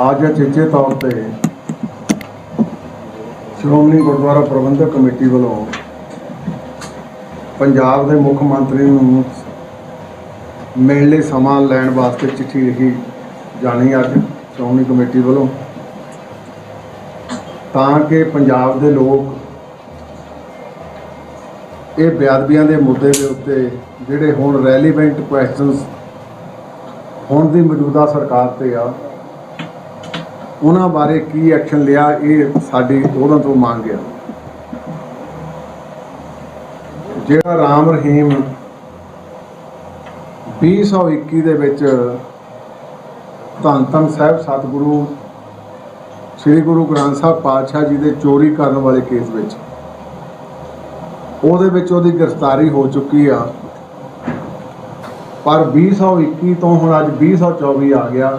ਅੱਜ ਚੇਚੇ ਤੌਰ ਤੇ ਸ਼੍ਰੋਮਣੀ ਗੁਰਦੁਆਰਾ ਪ੍ਰਬੰਧਕ ਕਮੇਟੀ ਵੱਲੋਂ ਪੰਜਾਬ ਦੇ ਮੁੱਖ ਮੰਤਰੀ ਨੂੰ ਮਿਲਣ ਲਈ ਸਮਾਂ ਲੈਣ ਵਾਸਤੇ ਚਿੱਠੀ ਲਿਖੀ ਜਾਣੀ ਅੱਜ ਸ਼੍ਰੋਮਣੀ ਕਮੇਟੀ ਵੱਲੋਂ ਤਾਂ ਕਿ ਪੰਜਾਬ ਦੇ ਲੋਕ ਇਹ ਬੇਅਦਬੀਆਂ ਦੇ ਮੁੱਦੇ ਦੇ ਉੱਤੇ ਜਿਹੜੇ ਹੁਣ ਰੈਲੀਵੈਂਟ ਕੁਐਸਚਨਸ ਹੁਣ ਦੀ ਮੌਜੂਦਾ ਸਰਕਾਰ ਤੇ ਆ ਉਹਨਾਂ ਬਾਰੇ ਕੀ ਐਕਸ਼ਨ ਲਿਆ, ਇਹ ਸਾਡੀ ਉਹਨਾਂ ਤੋਂ ਮੰਗ ਆ ਜਿਹੜਾ ਰਾਮ ਰਹੀਮ 2021 ਦੇ ਵਿੱਚ ਧੰਨ ਧੰਨ ਸਾਹਿਬ ਸਤਿਗੁਰੂ, ਸ੍ਰੀ ਗੁਰੂ ਗ੍ਰੰਥ ਸਾਹਿਬ ਪਾਤਸ਼ਾਹ ਜੀ ਦੇ ਚੋਰੀ ਕਰਨ ਵਾਲੇ ਕੇਸ ਵਿੱਚ, ਉਹਦੇ ਵਿੱਚ ਉਹਦੀ ਗ੍ਰਿਫਤਾਰੀ ਹੋ ਚੁੱਕੀ ਆ। ਪਰ 2021 ਤੋਂ ਹੁਣ ਅੱਜ 2024 ਆ ਗਿਆ।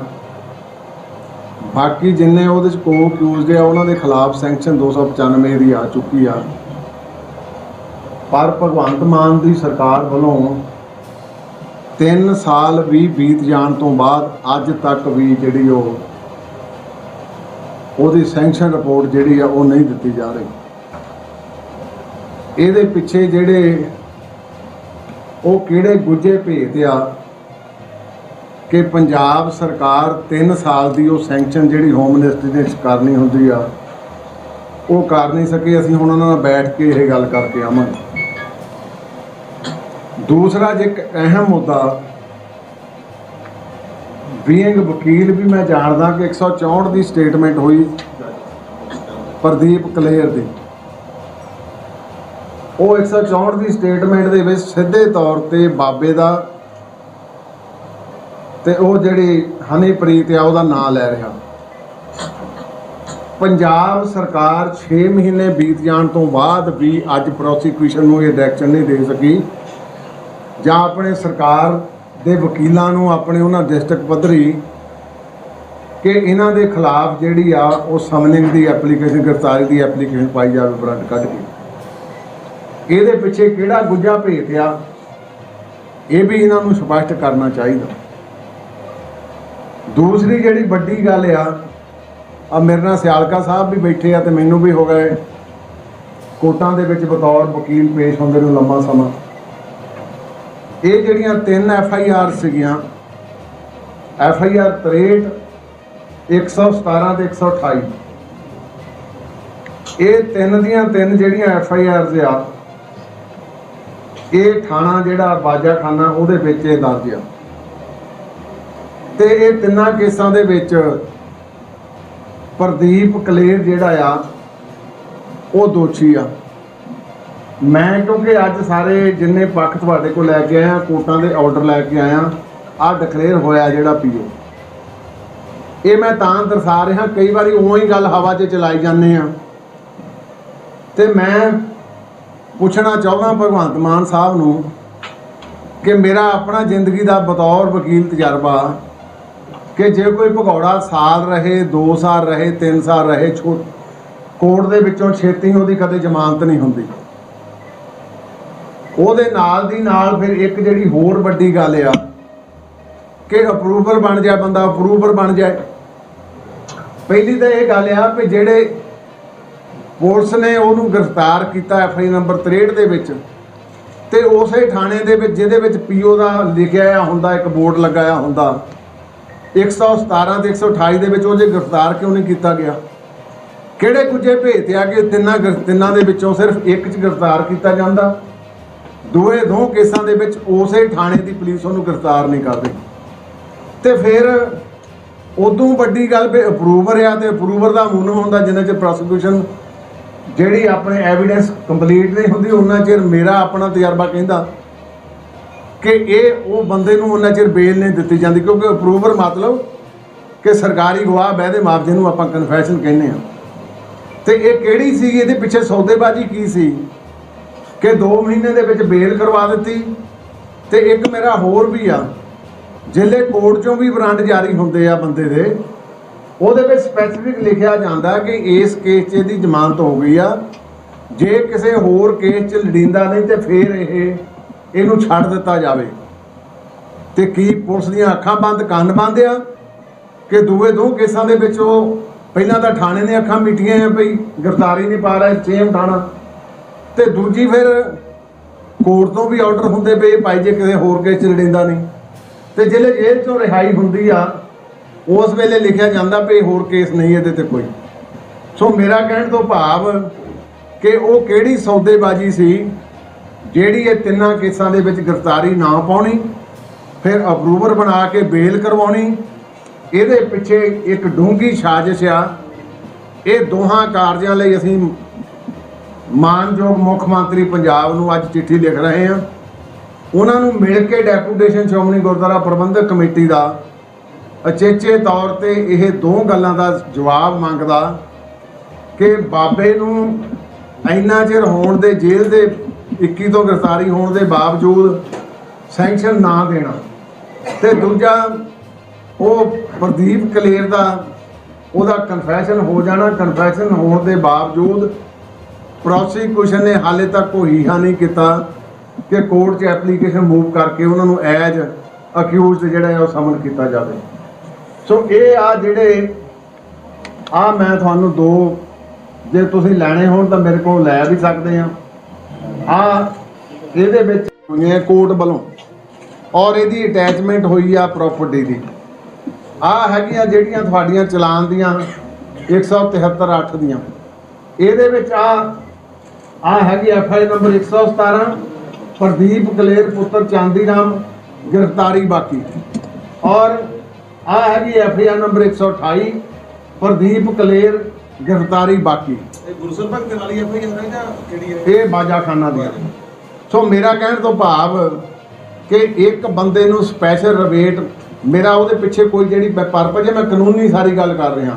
ਬਾਕੀ ਜਿੰਨੇ ਉਹਦੇ ਚ ਕੋ ਅਕਿਊਜ਼ਡ ਆ, ਉਹਨਾਂ ਦੇ ਖਿਲਾਫ ਸੈਂਕਸ਼ਨ 295 ਦੀ ਆ ਚੁੱਕੀ ਆ। ਪਰ ਭਗਵੰਤ ਮਾਨ ਦੀ ਸਰਕਾਰ ਵੱਲੋਂ 3 ਸਾਲ ਵੀ ਬੀਤ ਜਾਣ ਤੋਂ ਬਾਅਦ ਅੱਜ ਤੱਕ ਵੀ ਜਿਹੜੀ ਉਹ ਉਹਦੀ ਸੈਂਕਸ਼ਨ ਰਿਪੋਰਟ ਜਿਹੜੀ ਆ, ਉਹ ਨਹੀਂ ਦਿੱਤੀ ਜਾ ਰਹੀ। ਇਹਦੇ ਪਿੱਛੇ ਜਿਹੜੇ ਉਹ ਕਿਹੜੇ ਗੁੱਜੇ ਭੇਤ ਆ ਕਿ ਪੰਜਾਬ ਸਰਕਾਰ 3 ਸਾਲ ਦੀ ਉਹ ਸੈਂਕਸ਼ਨ ਜਿਹੜੀ ਹੋਮ ਮਿਨਿਸਟਰੀ ਨੇ ਕਰਨੀ ਹੁੰਦੀ ਆ, ਉਹ ਕਰ ਨਹੀਂ ਸਕੇ। ਅਸੀਂ ਹੁਣ ਉਹਨਾਂ ਨਾਲ ਬੈਠ ਕੇ ਇਹ ਗੱਲ ਕਰਕੇ ਆਵਾਂਗੇ। ਦੂਸਰਾ ਜੇ ਇੱਕ ਅਹਿਮ ਮੁੱਦਾ, ਬੀਇੰਗ ਵਕੀਲ ਵੀ ਮੈਂ ਜਾਣਦਾ ਕਿ 164 ਦੀ ਸਟੇਟਮੈਂਟ ਹੋਈ ਪ੍ਰਦੀਪ ਕਲੇਰ ਦੀ। ਉਹ 164 ਦੀ ਸਟੇਟਮੈਂਟ ਦੇ ਵਿੱਚ ਸਿੱਧੇ ਤੌਰ ਤੇ ਬਾਬੇ ਦਾ ਤੇ ਉਹ ਜਿਹੜੀ ਹਨੀਪ੍ਰੀਤ ਆ, ਉਹਦਾ ਨਾਂ ਲੈ ਰਿਹਾ। ਪੰਜਾਬ ਸਰਕਾਰ 6 ਮਹੀਨੇ ਬੀਤ ਜਾਣ ਤੋਂ ਬਾਅਦ ਵੀ ਅੱਜ ਪ੍ਰੋਸੀਕਿਊਸ਼ਨ ਨੂੰ ਇਹ ਡਾਇਰੈਕਸ਼ਨ ਨਹੀਂ ਦੇ ਸਕੀ। ਜਾਂ ਆਪਣੇ ਸਰਕਾਰ ਦੇ ਵਕੀਲਾਂ ਨੂੰ ਆਪਣੇ ਉਹਨਾਂ ਡਿਸਟ੍ਰਿਕਟ ਪੱਧਰੀ ਕਿ ਇਹਨਾਂ ਦੇ ਖਿਲਾਫ ਜਿਹੜੀ ਆ, ਉਹ ਸਮਨਿੰਗ ਦੀ ਐਪਲੀਕੇਸ਼ਨ ਗ੍ਰਿਫਤਾਰੀ ਦੀ ਐਪਲੀਕੇਸ਼ਨ ਪਾਈ ਜਾਵੇ ਬਰੰਟ ਕੱਢ ਕੇ। ਇਹਦੇ ਪਿੱਛੇ ਕਿਹੜਾ ਗੁੱਜਾ ਭੇਤ ਆ, ਇਹ ਵੀ ਇਹਨਾਂ ਨੂੰ ਸਪਸ਼ਟ ਕਰਨਾ ਚਾਹੀਦਾ। ਦੂਸਰੀ ਜਿਹੜੀ ਵੱਡੀ ਗੱਲ ਆ ਆ ਮੇਰੇ ਨਾਲ ਸਿਆਲਕਾ ਸਾਹਿਬ ਵੀ ਬੈਠੇ ਆ ਤੇ ਮੈਨੂੰ ਵੀ ਹੋ ਗਏ ਕੋਟਾਂ ਦੇ ਵਿੱਚ ਬਤੌਰ ਵਕੀਲ ਪੇਸ਼ ਹੁੰਦੇ ਨੂੰ ਲੰਮਾ ਸਮਾਂ। ਇਹ ਜਿਹੜੀਆਂ ਤਿੰਨ ਐਫ ਆਈ ਆਰ ਸੀਗੀਆਂ, ਐਫ ਆਈ ਆਰ 63 117 ਤੇ 128 ਇਹ ਤਿੰਨ ਦੀਆਂ ਤਿੰਨ ਜਿਹੜੀਆਂ ਐਫ ਆਈ ਆਰਜ਼ ਆ, ਇਹ ਥਾਣਾ ਜਿਹੜਾ ਬਾਜਾਖਾਨਾ ਉਹਦੇ ਵਿੱਚ ਇਹ ਦਰਜ ਆ। ਤੇ ਇਹ ਤਿੰਨਾਂ ਕੇਸਾਂ ਦੇ ਵਿੱਚ ਪ੍ਰਦੀਪ ਕਲੇਰ ਜਿਹੜਾ ਆ, ਉਹ ਦੋਸ਼ੀ ਆ। ਮੈਂ ਕਿਉਂਕਿ ਅੱਜ ਸਾਰੇ ਜਿੰਨੇ ਪੱਖ ਤੁਹਾਡੇ ਕੋਲ ਲੈ ਕੇ ਆਇਆ ਕੋਰਟਾਂ ਦੇ ਆਰਡਰ ਲੈ ਕੇ ਆਇਆ ਆ ਡਿਕਲੇਅਰ ਹੋਇਆ ਜਿਹੜਾ ਪੀਓ। ਇਹ ਮੈਂ ਤਾਂ ਦਰਸਾ ਰਿਹਾ, ਕਈ ਵਾਰੀ ਉਵੇਂ ਹੀ ਗੱਲ ਹਵਾ 'ਚ ਚਲਾਈ ਜਾਂਦੇ ਆ। ਤੇ ਮੈਂ ਪੁੱਛਣਾ ਚਾਹੁੰਦਾ ਭਗਵੰਤ ਮਾਨ ਸਾਹਿਬ ਨੂੰ ਕਿ ਮੇਰਾ ਆਪਣਾ ਜ਼ਿੰਦਗੀ ਦਾ ਬਤੌਰ ਵਕੀਲ ਤਜਰਬਾ ਕਿ ਜੇ ਕੋਈ ਭਗੌੜਾ ਸਾਲ ਰਹੇ 2 ਸਾਲ ਰਹੇ 3 ਸਾਲ ਰਹੇ ਛੋ ਕੋਰਟ ਦੇ ਵਿੱਚੋਂ ਛੇਤੀ ਉਹਦੀ ਕਦੇ ਜ਼ਮਾਨਤ ਨਹੀਂ ਹੁੰਦੀ। ਉਹਦੇ ਨਾਲ ਦੀ ਨਾਲ ਫਿਰ ਇੱਕ ਜਿਹੜੀ ਹੋਰ ਵੱਡੀ ਗੱਲ ਆ ਕਿ ਅਪਰੂਵਰ ਬਣ ਜਾਏ ਬੰਦਾ ਅਪਰੂਵਰ ਬਣ ਜਾਏ। ਪਹਿਲੀ ਤਾਂ ਇਹ ਗੱਲ ਆ ਵੀ ਜਿਹੜੇ ਪੁਲਿਸ ਨੇ ਉਹਨੂੰ ਗ੍ਰਿਫਤਾਰ ਕੀਤਾ ਐਫ ਨੰਬਰ 63 ਦੇ ਵਿੱਚ ਤੇ ਉਸੇ ਥਾਣੇ ਦੇ ਵਿੱਚ ਜਿਹਦੇ ਵਿੱਚ ਪੀਓ ਦਾ ਲਿਖਿਆ ਹੁੰਦਾ, ਇੱਕ ਬੋਰਡ ਲਗਾਇਆ ਹੁੰਦਾ। 117 ਤੇ 128 ਦੇ ਵਿੱਚ ਉਹ ਜੇ ਗ੍ਰਿਫਤਾਰ ਕਿਉਂ ਨਹੀਂ ਕੀਤਾ ਗਿਆ? ਕਿਹੜੇ ਕੁਝੇ ਭੇਤ ਆ ਕਿ ਤਿੰਨਾਂ ਗ੍ਰਿ- ਤਿੰਨਾਂ ਦੇ ਵਿੱਚੋਂ ਸਿਰਫ ਇੱਕ 'ਚ ਗ੍ਰਿਫਤਾਰ ਕੀਤਾ ਜਾਂਦਾ? ਦੋਏ ਦੋ ਕੇਸਾਂ ਦੇ ਵਿੱਚ ਉਸੇ ਥਾਣੇ ਦੀ ਪੁਲਿਸ ਉਹਨੂੰ ਗ੍ਰਿਫਤਾਰ ਨਹੀਂ ਕਰਦੀ। ਤੇ ਫਿਰ ਉਦੋਂ ਵੱਡੀ ਗੱਲ ਵੀ ਅਪਰੂਵਰ ਆ ਤੇ ਅਪਰੂਵਰ ਦਾ ਮੂਨ ਹੁੰਦਾ ਜਿੰਨਾ 'ਚ ਪ੍ਰੋਸੀਕਿਊਸ਼ਨ ਜਿਹੜੀ ਆਪਣੇ ਐਵੀਡੈਂਸ ਕੰਪਲੀਟ ਨਹੀਂ ਹੁੰਦੀ, ਉਹਨਾਂ ਚਿਰ ਮੇਰਾ ਆਪਣਾ ਤਜਰਬਾ ਕਹਿੰਦਾ। ਕਿ ਇਹ ਉਹ ਬੰਦੇ ਨੂੰ ਉਹਨਾਂ ਚਿਰ ਬੇਲ ਨਹੀਂ ਦਿੱਤੀ ਜਾਂਦੀ, ਕਿਉਂਕਿ ਅਪਰੂਵਰ ਮਤਲਬ ਕਿ ਸਰਕਾਰੀ ਗਵਾਹ ਬਹਿਦੇ ਮਾਪ ਨੂੰ ਆਪਾਂ ਕਨਫੈਸ਼ਨ ਕਹਿੰਦੇ ਆ ਤੇ ਇਹ ਕਿਹੜੀ ਸੀ ਇਹਦੇ ਪਿੱਛੇ ਸੌਦੇਬਾਜ਼ੀ ਕੀ ਸੀ? ਕਿ 2 ਮਹੀਨੇ ਦੇ ਵਿੱਚ ਬੇਲ ਕਰਵਾ ਦਿੱਤੀ ਤੇ ਇੱਕ ਮੇਰਾ ਹੋਰ ਵੀ ਆ, ਜ਼ਿਲ੍ਹੇ ਕੋਰਟ ਚੋਂ ਵੀ ਵਾਰੰਟ ਜਾਰੀ ਹੁੰਦੇ ਆ ਬੰਦੇ ਦੇ, ਉਹਦੇ ਵਿੱਚ ਸਪੈਸੀਫਿਕ ਲਿਖਿਆ ਜਾਂਦਾ ਕਿ ਇਸ ਕੇਸ 'ਚ ਇਹਦੀ ਜ਼ਮਾਨਤ ਹੋ ਗਈ ਆ। ਜੇ ਕਿਸੇ ਹੋਰ ਕੇਸ 'ਚ ਲੜਿੰਦਾ ਨਹੀਂ ਤੇ ਫਿਰ ਇਹ ਇਹਨੂੰ ਛੱਡ ਦਿੱਤਾ ਜਾਵੇ। ਤੇ ਕੀ ਪੁਲਿਸ ਦੀਆਂ ਅੱਖਾਂ ਬੰਦ, ਕੰਨ ਬੰਦ ਆ? ਕਿ ਦੂਏ ਦੋ ਕੇਸਾਂ ਦੇ ਵਿੱਚ ਉਹ ਪਹਿਲਾਂ ਤਾਂ ਥਾਣੇ ਨੇ ਅੱਖਾਂ ਮਿਟੀਆਂ ਆ ਭਈ ਗ੍ਰਿਫਤਾਰੀ ਨਹੀਂ ਪਾ ਰਿਹਾ, ਸੇਮ ਥਾਣਾ। ਤੇ ਦੂਜੀ ਫਿਰ ਕੋਰਟ ਤੋਂ ਵੀ ਆਰਡਰ ਹੁੰਦੇ ਪਏ, ਭਾਈ ਜੇ ਕਿਸੇ ਹੋਰ ਕੇਸ ਚ ਲੜਿੰਦਾ ਨਹੀਂ। ਤੇ ਜਿਹੜੇ ਜੇਲ੍ਹ ਚੋਂ ਰਿਹਾਈ ਹੁੰਦੀ ਆ, ਉਸ ਵੇਲੇ ਲਿਖਿਆ ਜਾਂਦਾ ਵੀ ਹੋਰ ਕੇਸ ਨਹੀਂ ਇਹਦੇ ਤੇ ਕੋਈ। ਸੋ ਮੇਰਾ ਕਹਿਣ ਤੋਂ ਭਾਵ ਕਿ ਉਹ ਕਿਹੜੀ ਸੌਦੇਬਾਜ਼ੀ ਸੀ ਜਿਹੜੀ ਇਹ ਤਿੰਨਾਂ ਕੇਸਾਂ ਦੇ ਵਿੱਚ ਗ੍ਰਿਫਤਾਰੀ ਨਾ ਪਾਉਣੀ, ਫਿਰ ਅਪਰੂਵਰ ਬਣਾ ਕੇ ਬੇਲ ਕਰਵਾਉਣੀ, ਇਹਦੇ ਪਿੱਛੇ ਇੱਕ ਡੂੰਘੀ ਸਾਜ਼ਿਸ਼ ਆ। ਇਹ ਦੋਹਾਂ ਕਾਰਜਾਂ ਲਈ ਅਸੀਂ ਮਾਨਯੋਗ ਮੁੱਖ ਮੰਤਰੀ ਪੰਜਾਬ ਨੂੰ ਅੱਜ ਚਿੱਠੀ ਲਿਖ ਰਹੇ ਹਾਂ। ਉਹਨਾਂ ਨੂੰ ਮਿਲ ਕੇ ਡੈਪੂਟੇਸ਼ਨ ਸ਼੍ਰੋਮਣੀ ਗੁਰਦੁਆਰਾ ਪ੍ਰਬੰਧਕ ਕਮੇਟੀ ਦਾ ਅਚੇਚੇ ਤੌਰ ਤੇ ਇਹ ਦੋ ਗੱਲਾਂ ਦਾ ਜਵਾਬ ਮੰਗਦਾ ਕਿ ਬਾਬੇ ਨੂੰ ਇੰਨਾ ਚਿਰ ਹੋਣ ਦੇ ਜੇਲ੍ਹ ਦੇ 21 ਤੋਂ ਗ੍ਰਿਫਤਾਰੀ ਹੋਣ ਦੇ ਬਾਵਜੂਦ ਸੈਂਕਸ਼ਨ ਨਾ ਦੇਣਾ। ਤੇ ਦੂਜਾ, ਉਹ ਪ੍ਰਦੀਪ ਕਲੇਰ ਦਾ, ਉਹਦਾ ਕਨਫੈਸ਼ਨ ਹੋ ਜਾਣਾ। ਕਨਫੈਸ਼ਨ ਹੋਣ ਦੇ ਬਾਵਜੂਦ ਪ੍ਰੋਸੀਕਿਊਸ਼ਨ ਨੇ ਹਾਲੇ ਤੱਕ ਕੋਈ ਹੀਹਾ ਨਹੀਂ ਕੀਤਾ ਕਿ ਕੋਰਟ 'ਚ ਐਪਲੀਕੇਸ਼ਨ ਮੂਵ ਕਰਕੇ ਉਹਨਾਂ ਨੂੰ ਐਜ ਅਕਿਊਜ਼ਡ ਜਿਹੜਾ ਹੈ ਉਹ ਸਮਨ ਕੀਤਾ ਜਾਵੇ। ਸੋ ਇਹ ਆ ਜਿਹੜੇ, ਆ ਮੈਂ ਤੁਹਾਨੂੰ ਦੋ, ਜੇ ਤੁਸੀਂ ਲੈਣੇ ਹੋਣ ਤਾਂ ਮੇਰੇ ਕੋਲ ਲੈ ਵੀ ਸਕਦੇ ਆ। ਆ, ਇਹਦੇ ਵਿੱਚ ਹੋਈਆਂ ਕੋਰਟ ਵੱਲੋਂ। ਔਰ ਇਹਦੀ ਅਟੈਚਮੈਂਟ ਹੋਈ ਆ ਪ੍ਰਾਪਰਟੀ ਦੀ। ਆ ਹੈਗੀਆਂ ਜਿਹੜੀਆਂ ਤੁਹਾਡੀਆਂ ਚਲਾਨ ਦੀਆਂ 173 8 ਦੀਆਂ। ਇਹਦੇ ਵਿੱਚ ਆ ਆ ਹੈਗੀ F I number 117 Pradeep Kaler ਪੁੱਤਰ ਚਾਂਦੀ ਰਾਮ ਗ੍ਰਿਫਤਾਰੀ ਬਾਕੀ। ਔਰ ਆ ਹੈਗੀ F I number 128 Pradeep Kaler ਗ੍ਰਿਫਤਾਰੀ ਬਾਕੀ। ਇਹ ਗੁਰਸਰ ਭਗਤ ਆਰ ਹੈ ਜਾਂ ਕਿਹੜੀ ਹੈ? ਇਹ ਬਾਜਾਖਾਨਾ ਦੀਆਂ ਸੋ ਮੇਰਾ ਕਹਿਣ ਤੋਂ ਭਾਵ ਕਿ ਇੱਕ ਬੰਦੇ ਨੂੰ ਸਪੈਸ਼ਲ ਰਿਬੇਟ ਮੇਰਾ ਉਹਦੇ ਪਿੱਛੇ ਕੋਈ ਜਿਹੜੀ ਪਰਪਸ ਹੈ ਮੈਂ ਕਾਨੂੰਨੀ ਸਾਰੀ ਗੱਲ ਕਰ ਰਿਹਾ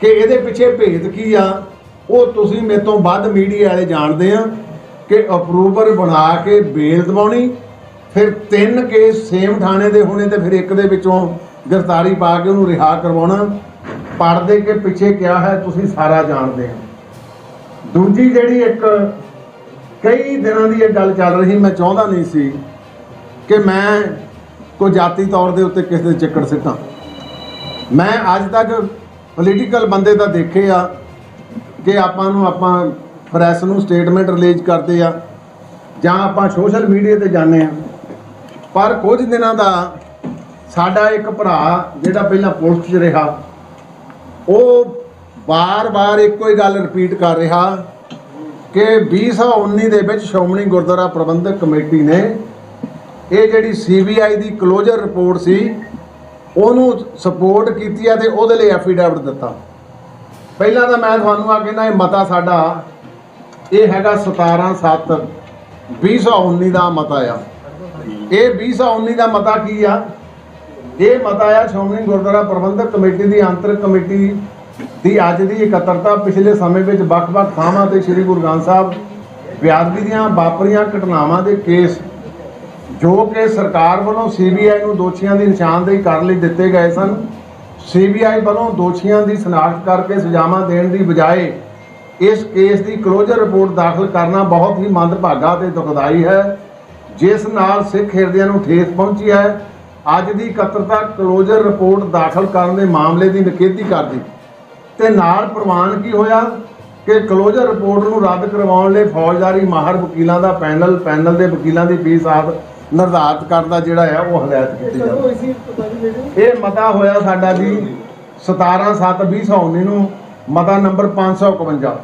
ਕਿ ਇਹਦੇ ਪਿੱਛੇ ਭੇਦ ਕੀ ਆ? ਉਹ ਤੁਸੀਂ ਮੇਰੇ ਤੋਂ ਵੱਧ ਮੀਡੀਆ ਵਾਲੇ ਜਾਣਦੇ ਆ ਕਿ ਅਪਰੂਵਰ ਬਣਾ ਕੇ ਬੇਲ ਦਵਾਉਣੀ ਫਿਰ ਤਿੰਨ ਕੇਸ ਸੇਮ ਥਾਣੇ ਦੇ ਹੋਣੇ ਤੇ ਫਿਰ ਇੱਕ ਦੇ ਵਿੱਚੋਂ ਗ੍ਰਿਫਤਾਰੀ ਪਾ ਕੇ ਉਹਨੂੰ ਰਿਹਾ ਕਰਵਾਉਣਾ। ਪੜਦੇ ਕੇ ਪਿੱਛੇ ਕਿਹਾ ਹੈ, ਤੁਸੀਂ ਸਾਰਾ ਜਾਣਦੇ ਹੋ। ਦੂਜੀ ਜਿਹੜੀ ਇੱਕ ਕਈ ਦਿਨਾਂ ਦੀ ਇਹ ਗੱਲ ਚੱਲ ਰਹੀ, ਮੈਂ ਚਾਹੁੰਦਾ ਨਹੀਂ ਸੀ ਕਿ ਮੈਂ ਕੋਈ ਜਾਤੀ ਤੌਰ ਦੇ ਉੱਤੇ ਕਿਸੇ ਦੇ ਚੱਕਰ ਸਿੱਟਾਂ। ਮੈਂ ਅੱਜ ਤੱਕ ਪੋਲੀਟੀਕਲ ਬੰਦੇ ਤਾਂ ਦੇਖੇ ਆ ਕਿ ਆਪਾਂ ਨੂੰ ਆਪਾਂ ਪ੍ਰੈਸ ਨੂੰ ਸਟੇਟਮੈਂਟ ਰਿਲੀਜ਼ ਕਰਦੇ ਆ, ਜਾਂ ਆਪਾਂ ਸੋਸ਼ਲ ਮੀਡੀਆ ਤੇ ਜਾਂਦੇ ਆ। ਪਰ ਕੁਝ ਦਿਨਾਂ ਦਾ ਸਾਡਾ ਇੱਕ ਭਰਾ ਜਿਹੜਾ ਪਹਿਲਾਂ ਪੁਲਿਸ 'ਚ ਰਿਹਾ ਉਹ ਬਾਰ-ਬਾਰ ਇੱਕੋ ਹੀ ਗੱਲ ਰਿਪੀਟ ਕਰ ਰਿਹਾ ਕਿ 2019 ਦੇ ਵਿੱਚ ਸ਼੍ਰੋਮਣੀ ਗੁਰਦੁਆਰਾ ਪ੍ਰਬੰਧਕ ਕਮੇਟੀ ਨੇ ਇਹ ਜਿਹੜੀ ਸੀਬੀਆਈ ਦੀ ਕਲੋਜ਼ਰ ਰਿਪੋਰਟ ਸੀ, ਉਹਨੂੰ ਸਪੋਰਟ ਕੀਤੀ ਆ ਤੇ ਉਹਦੇ ਲਈ ਐਫੀਡੈਵਿਟ ਦਿੱਤਾ। ਪਹਿਲਾਂ ਤਾਂ ਮੈਂ ਤੁਹਾਨੂੰ ਆ ਕਹਿੰਦਾ, ਇਹ ਮਤਾ ਸਾਡਾ, ਇਹ ਹੈਗਾ 17 7 2019 ਦਾ ਮਤਾ ਆ। ਇਹ 2019 ਦਾ ਮਤਾ ਕੀ ਆ? ਇਹ ਮਤਾ ਆ ਸ਼੍ਰੋਮਣੀ ਗੁਰਦੁਆਰਾ ਪ੍ਰਬੰਧਕ ਕਮੇਟੀ ਦੀ ਅੰਤਰ ਕਮੇਟੀ ਦੀ ਅੱਜ ਦੀ ਇਕੱਤਰਤਾ ਪਿਛਲੇ ਸਮੇਂ ਵਿੱਚ ਵੱਖ-ਵੱਖ ਥਾਵਾਂ ਤੇ ਸ੍ਰੀ ਗੁਰੂ ਗ੍ਰੰਥ ਸਾਹਿਬ ਵਿਆਦਗੀ ਦੀਆਂ ਵਾਪਰੀਆਂ ਘਟਨਾਵਾਂ ਦੇ ਕੇਸ, ਜੋ ਕਿ ਸਰਕਾਰ ਵੱਲੋਂ ਸੀਬੀਆਈ ਨੂੰ ਦੋਸ਼ੀਆਂ ਦੀ ਨਿਸ਼ਾਨਦੇਹੀ ਕਰਨ ਲਈ ਦਿੱਤੇ ਗਏ ਸਨ, ਸੀਬੀਆਈ ਵੱਲੋਂ ਦੋਸ਼ੀਆਂ ਦੀ ਸ਼ਨਾਖਤ ਕਰਕੇ ਸਜ਼ਾਵਾਂ ਦੇਣ ਦੀ ਬਜਾਏ ਇਸ ਕੇਸ ਦੀ ਕਲੋਜ਼ਰ ਰਿਪੋਰਟ ਦਾਖਲ ਕਰਨਾ ਬਹੁਤ ਹੀ ਮੰਦਭਾਗਾ ਤੇ ਦੁਖਦਾਈ ਹੈ, ਜਿਸ ਨਾਲ ਸਿੱਖ ਹਿਰਦਿਆਂ ਨੂੰ ਠੇਸ ਪਹੁੰਚੀ ਹੈ। ਅੱਜ ਦੀ ਇਕੱਤਰਤਾ ਕਲੋਜ਼ਰ ਰਿਪੋਰਟ ਦਾਖਲ ਕਰਨ ਦੇ ਮਾਮਲੇ ਦੀ ਨਿਖੇਧੀ ਕਰਦੀ ਤੇ ਨਾਲ ਪ੍ਰਵਾਨ ਕੀ ਹੋਇਆ? ਕਿ ਕਲੋਜ਼ਰ ਰਿਪੋਰਟ ਨੂੰ ਰੱਦ ਕਰਵਾਉਣ ਲਈ ਫੌਜਦਾਰੀ ਮਾਹਰ ਵਕੀਲਾਂ ਦਾ ਪੈਨਲ ਪੈਨਲ ਦੇ ਵਕੀਲਾਂ ਦੀ ਫੀਸ ਆਦ ਨਿਰਧਾਰਤ ਕਰਨ ਦਾ ਜਿਹੜਾ ਹੈ ਉਹ ਹਦਾਇਤ ਕੀਤੀ ਜਾਵੇ। ਇਹ ਮਤਾ ਹੋਇਆ ਸਾਡਾ ਜੀ 17 7 2019 ਨੂੰ ਮਤਾ ਨੰਬਰ 551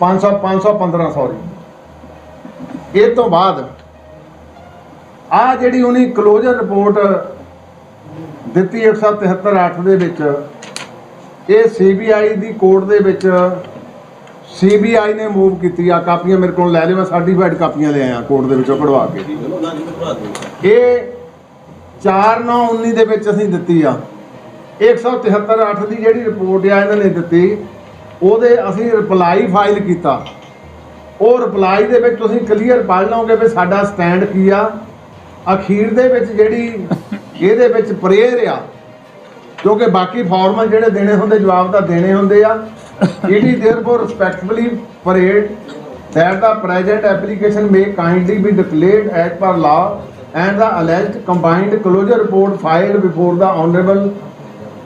500 515 ਸੌਰੀ। ਇਹ ਤੋਂ ਬਾਅਦ ਆ ਜਿਹੜੀ ਉਹਨੇ ਕਲੋਜ਼ਰ ਰਿਪੋਰਟ ਦਿੱਤੀ 173 8 ਦੇ ਵਿੱਚ, ਇਹ ਸੀਬੀਆਈ ਦੀ ਕੋਰਟ ਦੇ ਵਿੱਚ ਸੀਬੀਆਈ ਨੇ ਮੂਵ ਕੀਤੀ ਆ, ਕਾਪੀਆਂ ਮੇਰੇ ਕੋਲ ਲੈ ਲਿਓ, ਮੈਂ ਸਰਟੀਫਾਈਡ ਕਾਪੀਆਂ ਲੈ ਆਇਆ ਕੋਰਟ ਦੇ ਵਿੱਚੋਂ ਕਢਵਾ ਕੇ। ਚਲੋ ਨਾ ਜੀ ਭਰਾ ਇਹ 4919 ਦੇ ਵਿੱਚ ਅਸੀਂ ਦਿੱਤੀ ਆ। 173 8 ਦੀ ਜਿਹੜੀ ਰਿਪੋਰਟ ਆ ਇਹਨਾਂ ਨੇ ਦਿੱਤੀ, ਉਹਦੇ ਅਸੀਂ ਰਿਪਲਾਈ ਫਾਈਲ ਕੀਤਾ। ਉਹ ਰਿਪਲਾਈ ਦੇ ਵਿੱਚ ਤੁਸੀਂ ਕਲੀਅਰ ਪੜ੍ਹ ਲਓਗੇ ਵੀ ਸਾਡਾ ਸਟੈਂਡ ਕੀ ਆ ਅਖੀਰ ਦੇ ਵਿੱਚ ਜਿਹੜੀ ਇਹਦੇ ਵਿੱਚ ਪ੍ਰੇਅਰ ਆ ਕਿਉਂਕਿ ਬਾਕੀ ਫਾਰਮਲ ਜਿਹੜੇ ਦੇਣੇ ਹੁੰਦੇ ਜਵਾਬ ਤਾਂ ਦੇਣੇ ਹੁੰਦੇ ਆ it is therefore respectfully prayed that the present application may kindly be declared as per law and the alleged combined closure report filed before the honorable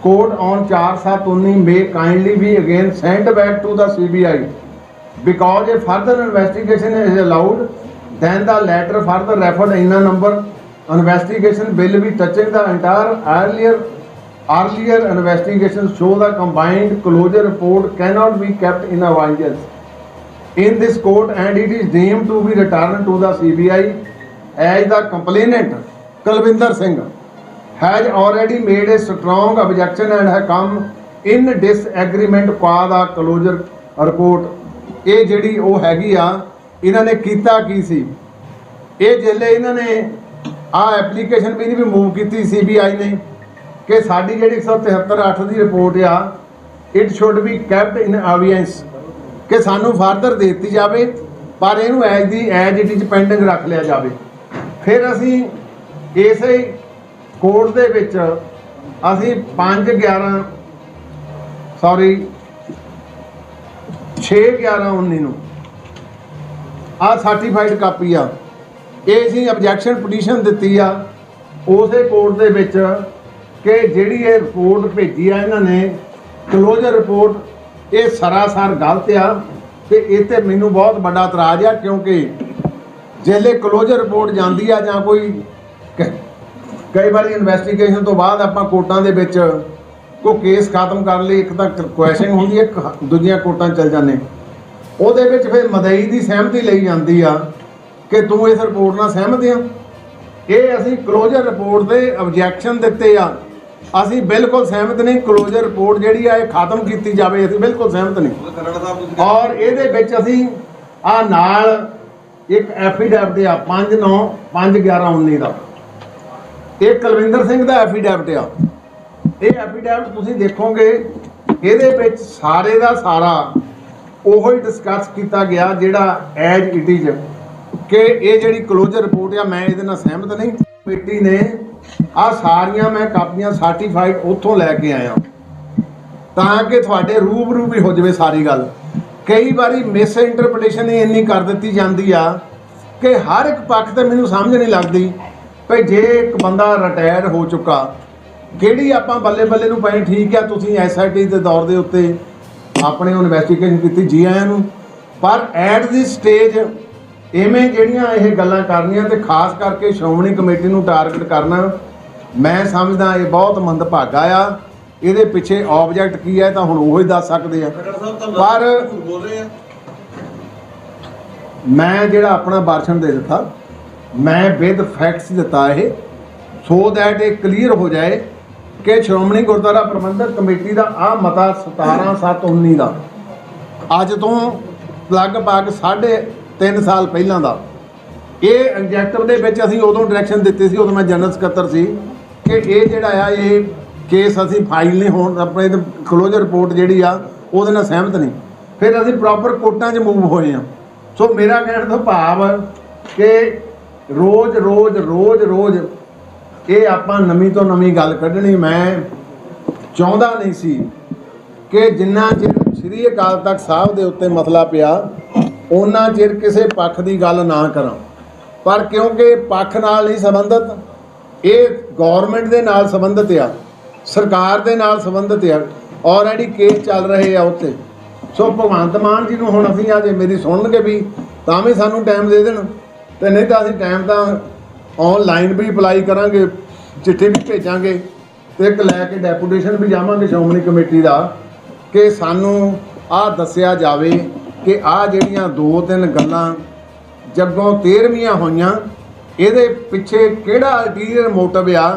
court on 4/7/19 may kindly be again sent back to the CBI because a further investigation is allowed then the letter further referred in a number investigation will be touching the entire earlier earlier investigations show the combined closure report cannot be kept in abeyance in this court and it is deemed to be returned to the CBI as the complainant Kalvinder Singh has already made a strong objection and has come in disagreement qua the closure report ਇਹ ਜਿਹੜੀ ਉਹ ਹੈਗੀ ਆ ਇਹਨਾਂ ਨੇ ਕੀਤਾ ਕੀ ਸੀ? ਇਹ ਜਿਹੜੇ ਇਹਨਾਂ ਨੇ ਆ ਐਪਲੀਕੇਸ਼ਨ ਵੀ ਨਹੀਂ ਵੀ ਮੂਵ ਕੀਤੀ ਸੀਬੀਆਈ ਨੇ ਕਿ ਸਾਡੀ ਜਿਹੜੀ 173 8 ਦੀ ਰਿਪੋਰਟ ਆ it should be kept in abeyance ਕਿ ਸਾਨੂੰ ਫਰਦਰ ਦੇ ਦਿੱਤੀ ਜਾਵੇ, ਪਰ ਇਹਨੂੰ as the as it is pending ਰੱਖ ਲਿਆ ਜਾਵੇ। ਫਿਰ ਅਸੀਂ ਇਸੇ ਕੋਰਟ ਦੇ ਵਿੱਚ ਅਸੀਂ 5 11 ਸੌਰੀ 6 11 19 ਨੂੰ ਆ ਸਰਟੀਫਾਈਡ ਕਾਪੀ ਆ। ਇਹ ਅਸੀਂ ਆਬਜੈਕਸ਼ਨ ਪਟੀਸ਼ਨ ਦਿੱਤੀ ਆ। ਉਸੇ ਕੋਰਟ ਦੇ ਵਿੱਚ ਕਿ ਜਿਹੜੀ ਇਹ ਰਿਪੋਰਟ ਭੇਜੀ ਆ ਇਹਨਾਂ ਨੇ ਕਲੋਜ਼ਰ ਰਿਪੋਰਟ ਇਹ ਸਰਾਸਰ ਗਲਤ ਆ ਤੇ ਇਹ ਤੇ ਮੈਨੂੰ ਬਹੁਤ ਵੱਡਾ ਇਤਰਾਜ਼ ਆ ਕਿਉਂਕਿ ਜਿਹੜੇ ਕਲੋਜ਼ਰ ਰਿਪੋਰਟ ਜਾਂਦੀ ਆ ਜਾਂ ਕੋਈ ਕ- ਕਈ ਵਾਰੀ ਇਨਵੈਸਟੀਗੇਸ਼ਨ ਤੋਂ ਬਾਅਦ ਆਪਾਂ ਕੋਰਟਾਂ ਦੇ ਵਿੱਚ ਕੋਈ ਕੇਸ ਖਤਮ ਕਰਨ ਲਈ ਇੱਕ ਤਾਂ ਕੁਐਸਚਨ ਹੁੰਦੀ ਹੈ ਇੱਕ ਦੂਜੀਆਂ ਕੋਰਟਾਂ 'ਚ ਚਲ ਜਾਂਦੇ। ਉਹਦੇ ਵਿੱਚ ਫਿਰ ਮਦਈ ਦੀ ਸਹਿਮਤੀ ਲਈ ਜਾਂਦੀ ਆ ਕਿ ਤੂੰ ਇਸ ਰਿਪੋਰਟ ਨਾਲ ਸਹਿਮਤ ਆ। ਇਹ ਅਸੀਂ ਕਲੋਜ਼ਰ ਰਿਪੋਰਟ ਦੇ ਆਬਜੈਕਸ਼ਨ ਦਿੱਤੇ ਆ। ਅਸੀਂ ਬਿਲਕੁਲ ਸਹਿਮਤ ਨਹੀਂ ਕਲੋਜ਼ਰ ਰਿਪੋਰਟ ਜਿਹੜੀ ਆ ਇਹ ਖਤਮ ਕੀਤੀ ਜਾਵੇ ਅਸੀਂ ਬਿਲਕੁਲ ਸਹਿਮਤ ਨਹੀਂ। ਔਰ ਇਹਦੇ ਵਿੱਚ ਅਸੀਂ ਆ ਨਾਲ ਇੱਕ ਐਫੀਡੈਵਿਟ ਆ 5 9 5 11 19 ਦਾ। ਇਹ ਕੁਲਵਿੰਦਰ ਸਿੰਘ ਦਾ ਐਫੀਡੈਵਿਟ ਆ। ਇਹ ਐਫੀਡੈਵਿਟ ਤੁਸੀਂ ਦੇਖੋਗੇ ਇਹਦੇ ਵਿੱਚ ਸਾਰੇ ਦਾ ਸਾਰਾ ਉਹੋ ਹੀ ਡਿਸਕਸ ਕੀਤਾ ਗਿਆ ਜਿਹੜਾ ਐਜ ਇਟ ਇਜ਼ ਕਿ ਇਹ ਜਿਹੜੀ ਕਲੋਜ਼ਰ ਰਿਪੋਰਟ ਆ, ਮੈਂ ਇਹਦੇ ਨਾਲ ਸਹਿਮਤ ਨਹੀਂ। ਕਮੇਟੀ ਨੇ ਆ ਸਾਰੀਆਂ ਮੈਂ ਕਾਪੀਆਂ ਸਰਟੀਫਾਈਡ ਉੱਥੋਂ ਲੈ ਕੇ ਆਇਆ। ਤਾਂ ਕਿ ਤੁਹਾਡੇ ਰੂਬਰੂ ਵੀ ਹੋ ਜਾਵੇ ਸਾਰੀ ਗੱਲ। ਕਈ ਵਾਰੀ ਮਿਸ ਇੰਟਰਪ੍ਰੀਟੇਸ਼ਨ ਹੀ ਇੰਨੀ ਕਰ ਦਿੱਤੀ ਜਾਂਦੀ ਆ ਕਿ ਹਰ ਇੱਕ ਪੱਖ ਤੇ ਮੈਨੂੰ ਸਮਝ ਨਹੀਂ ਲੱਗਦੀ ਭਈ ਜੇ ਇੱਕ ਬੰਦਾ ਰਿਟਾਇਰ ਹੋ ਚੁੱਕਾ, ਕਿਹੜੀ ਆਪਾਂ ਬੱਲੇ ਬੱਲੇ ਨੂੰ ਪਏ, ਠੀਕ ਆ, ਤੁਸੀਂ ਐਸਆਈਟੀ ਦੇ ਦੌਰ ਦੇ ਉੱਤੇ ਆਪਣੇ ਇਨਵੈਸਟੀਗੇਸ਼ਨ ਕੀਤੀ ਜੀ ਆਇਆਂ ਨੂੰ। ਪਰ ਐਟ ਦੀ ਸਟੇਜ ਐਵੇਂ ਜਿਹੜੀਆਂ ਇਹ ਗੱਲਾਂ ਕਰਨੀਆਂ ਤੇ ਖਾਸ ਕਰਕੇ ਸ਼੍ਰੋਮਣੀ ਕਮੇਟੀ ਨੂੰ ਟਾਰਗੇਟ ਕਰਨਾ ਮੈਂ ਸਮਝਦਾ ਇਹ ਬਹੁਤ ਮੰਦਭਾਗਾ ਆ। ਇਹਦੇ ਪਿੱਛੇ ਆਬਜੈਕਟ ਕੀ ਹੈ ਤਾਂ ਹੁਣ ਉਹ ਹੀ ਦੱਸ ਸਕਦੇ ਆ। ਪਰ- ਮੈਂ ਜਿਹੜਾ ਆਪਣਾ ਭਾਸ਼ਣ ਦੇ ਦਿੱਤਾ ਮੈਂ ਵਿਦ ਫੈਕਟਸ ਦਿੱਤਾ ਇਹ ਸੋ ਦੈਟ ਇਹ ਕਲੀਅਰ ਹੋ ਜਾਏ ਕਿ ਸ਼੍ਰੋਮਣੀ ਗੁਰਦੁਆਰਾ ਪ੍ਰਬੰਧਕ ਕਮੇਟੀ ਦਾ ਆ ਮਤਾ 17719 ਦਾ। ਅੱਜ ਤੋਂ ਲਗਭਗ ਸਾਢੇ 3 ਸਾਲ ਪਹਿਲਾਂ ਦਾ। ਇਹ ਐਗਜੈਕਟਿਵ ਦੇ ਵਿੱਚ ਅਸੀਂ ਉਦੋਂ ਡਾਇਰੈਕਸ਼ਨ ਦਿੱਤੀ ਸੀ, ਉਦੋਂ ਮੈਂ ਜਨਰਲ ਸਕੱਤਰ ਸੀ ਕਿ ਇਹ ਜਿਹੜਾ ਆ, ਇਹ ਕੇਸ ਅਸੀਂ ਫਾਈਲ ਨਹੀਂ ਹੋਣ ਆਪਣੇ ਕਲੋਜ਼ਰ ਰਿਪੋਰਟ ਜਿਹੜੀ ਆ, ਉਹਦੇ ਨਾਲ ਸਹਿਮਤ ਨਹੀਂ। ਫਿਰ ਅਸੀਂ ਪ੍ਰੋਪਰ ਕੋਰਟਾਂ 'ਚ ਮੂਵ ਹੋਏ ਆ ਸੋ ਮੇਰਾ ਕਹਿਣ ਤੋਂ ਭਾਵ ਕਿ ਰੋਜ਼ ਰੋਜ਼ ਰੋਜ਼ ਰੋਜ਼ ਇਹ ਆਪਾਂ ਨਵੀਂ ਤੋਂ ਨਵੀਂ ਗੱਲ ਕੱਢਣੀ, ਮੈਂ ਚਾਹੁੰਦਾ ਨਹੀਂ ਸੀ ਕਿ ਜਿੰਨਾ ਚਿਰ ਸ੍ਰੀ ਅਕਾਲ ਤਖਤ ਸਾਹਿਬ ਦੇ ਉੱਤੇ ਮਸਲਾ ਪਿਆ ਉਹਨਾਂ ਚਿਰ ਕਿਸੇ ਪੱਖ ਦੀ ਗੱਲ ਨਾ ਕਰਾਂ। ਪਰ ਕਿਉਂਕਿ ਪੱਖ ਨਾਲ ਨਹੀਂ ਸੰਬੰਧਤ, ਇਹ ਗਵਰਨਮੈਂਟ ਦੇ ਨਾਲ ਸੰਬੰਧਿਤ ਆ, ਸਰਕਾਰ ਦੇ ਨਾਲ ਸੰਬੰਧਿਤ ਆ ਆਲਰੇਡੀ ਕੇਸ ਚੱਲ ਰਹੇ ਆ ਉੱਤੇ। ਸੋ ਭਗਵੰਤ ਮਾਨ ਜੀ ਨੂੰ ਹੁਣ ਅਸੀਂ ਆ ਜੇ ਮੇਰੀ ਸੁਣਨਗੇ ਵੀ ਤਾਂ ਵੀ ਸਾਨੂੰ ਟਾਈਮ ਦੇ ਦੇਣ, ਤੇ ਨਹੀਂ ਤਾਂ ਅਸੀਂ ਟਾਈਮ ਤਾਂ ਆਨਲਾਈਨ ਵੀ ਅਪਲਾਈ ਕਰਾਂਗੇ, ਚਿੱਠੀ ਵੀ ਭੇਜਾਂਗੇ ਤੇ ਇੱਕ ਲੈ ਕੇ ਡੈਪੂਟੇਸ਼ਨ ਵੀ ਜਾਵਾਂਗੇ ਸ਼੍ਰੋਮਣੀ ਕਮੇਟੀ ਦਾ ਕਿ ਸਾਨੂੰ ਆਹ ਦੱਸਿਆ ਜਾਵੇ ਕਿ ਆਹ ਜਿਹੜੀਆਂ ਦੋ ਤਿੰਨ ਗੱਲਾਂ ਜੱਗੋਂ 13ਵੀਆਂ ਹੋਈਆਂ, ਇਹਦੇ ਪਿੱਛੇ ਕਿਹੜਾ ਅਲਟੀਰੀਅਰ ਮੋਟਿਵ ਆ,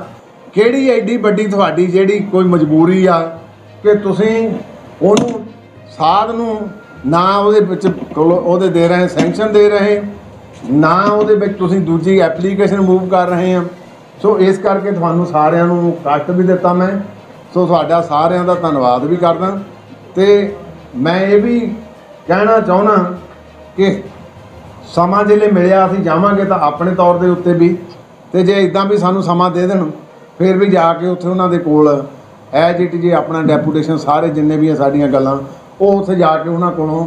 ਕਿਹੜੀ ਐਡੀ ਵੱਡੀ ਤੁਹਾਡੀ ਜਿਹੜੀ ਕੋਈ ਮਜਬੂਰੀ ਆ ਕਿ ਤੁਸੀਂ ਉਹਨੂੰ ਸਾਧ ਨੂੰ ਨਾ ਉਹਦੇ ਵਿੱਚ ਕੋਲ- ਉਹਦੇ ਦੇ ਰਹੇ ਸੈਂਕਸ਼ਨ ਦੇ ਰਹੇ ਨਾ ਉਹਦੇ ਵਿੱਚ ਤੁਸੀਂ ਦੂਜੀ ਐਪਲੀਕੇਸ਼ਨ ਮੂਵ ਕਰ ਰਹੇ ਆ। ਸੋ ਇਸ ਕਰਕੇ ਤੁਹਾਨੂੰ ਸਾਰਿਆਂ ਨੂੰ ਕਸ਼ਟ ਵੀ ਦਿੱਤਾ ਮੈਂ। ਸੋ ਤੁਹਾਡਾ ਸਾਰਿਆਂ ਦਾ ਧੰਨਵਾਦ ਵੀ ਕਰਦਾ। ਤੇ ਮੈਂ ਇਹ ਵੀ ਕਹਿਣਾ ਚਾਹੁੰਦਾ ਕਿ ਸਮਾਂ ਜੇ ਮਿਲਿਆ, ਅਸੀਂ ਜਾਵਾਂਗੇ ਤਾਂ ਆਪਣੇ ਤੌਰ ਦੇ ਉੱਤੇ ਵੀ। ਤੇ ਜੇ ਇਦਾਂ ਵੀ ਸਾਨੂੰ ਸਮਾਂ ਦੇ ਦੇਣ, ਫਿਰ ਵੀ ਜਾ ਕੇ ਉੱਥੇ ਉਹਨਾਂ ਦੇ ਕੋਲ ਐਜ ਇਟ ਜੇ ਆਪਣਾ ਡੈਪੂਟੇਸ਼ਨ ਸਾਰੇ ਜਿੰਨੇ ਵੀ ਆ ਸਾਡੀਆਂ ਗੱਲਾਂ, ਉਹ ਉੱਥੇ ਜਾ ਕੇ ਉਹਨਾਂ ਕੋਲੋਂ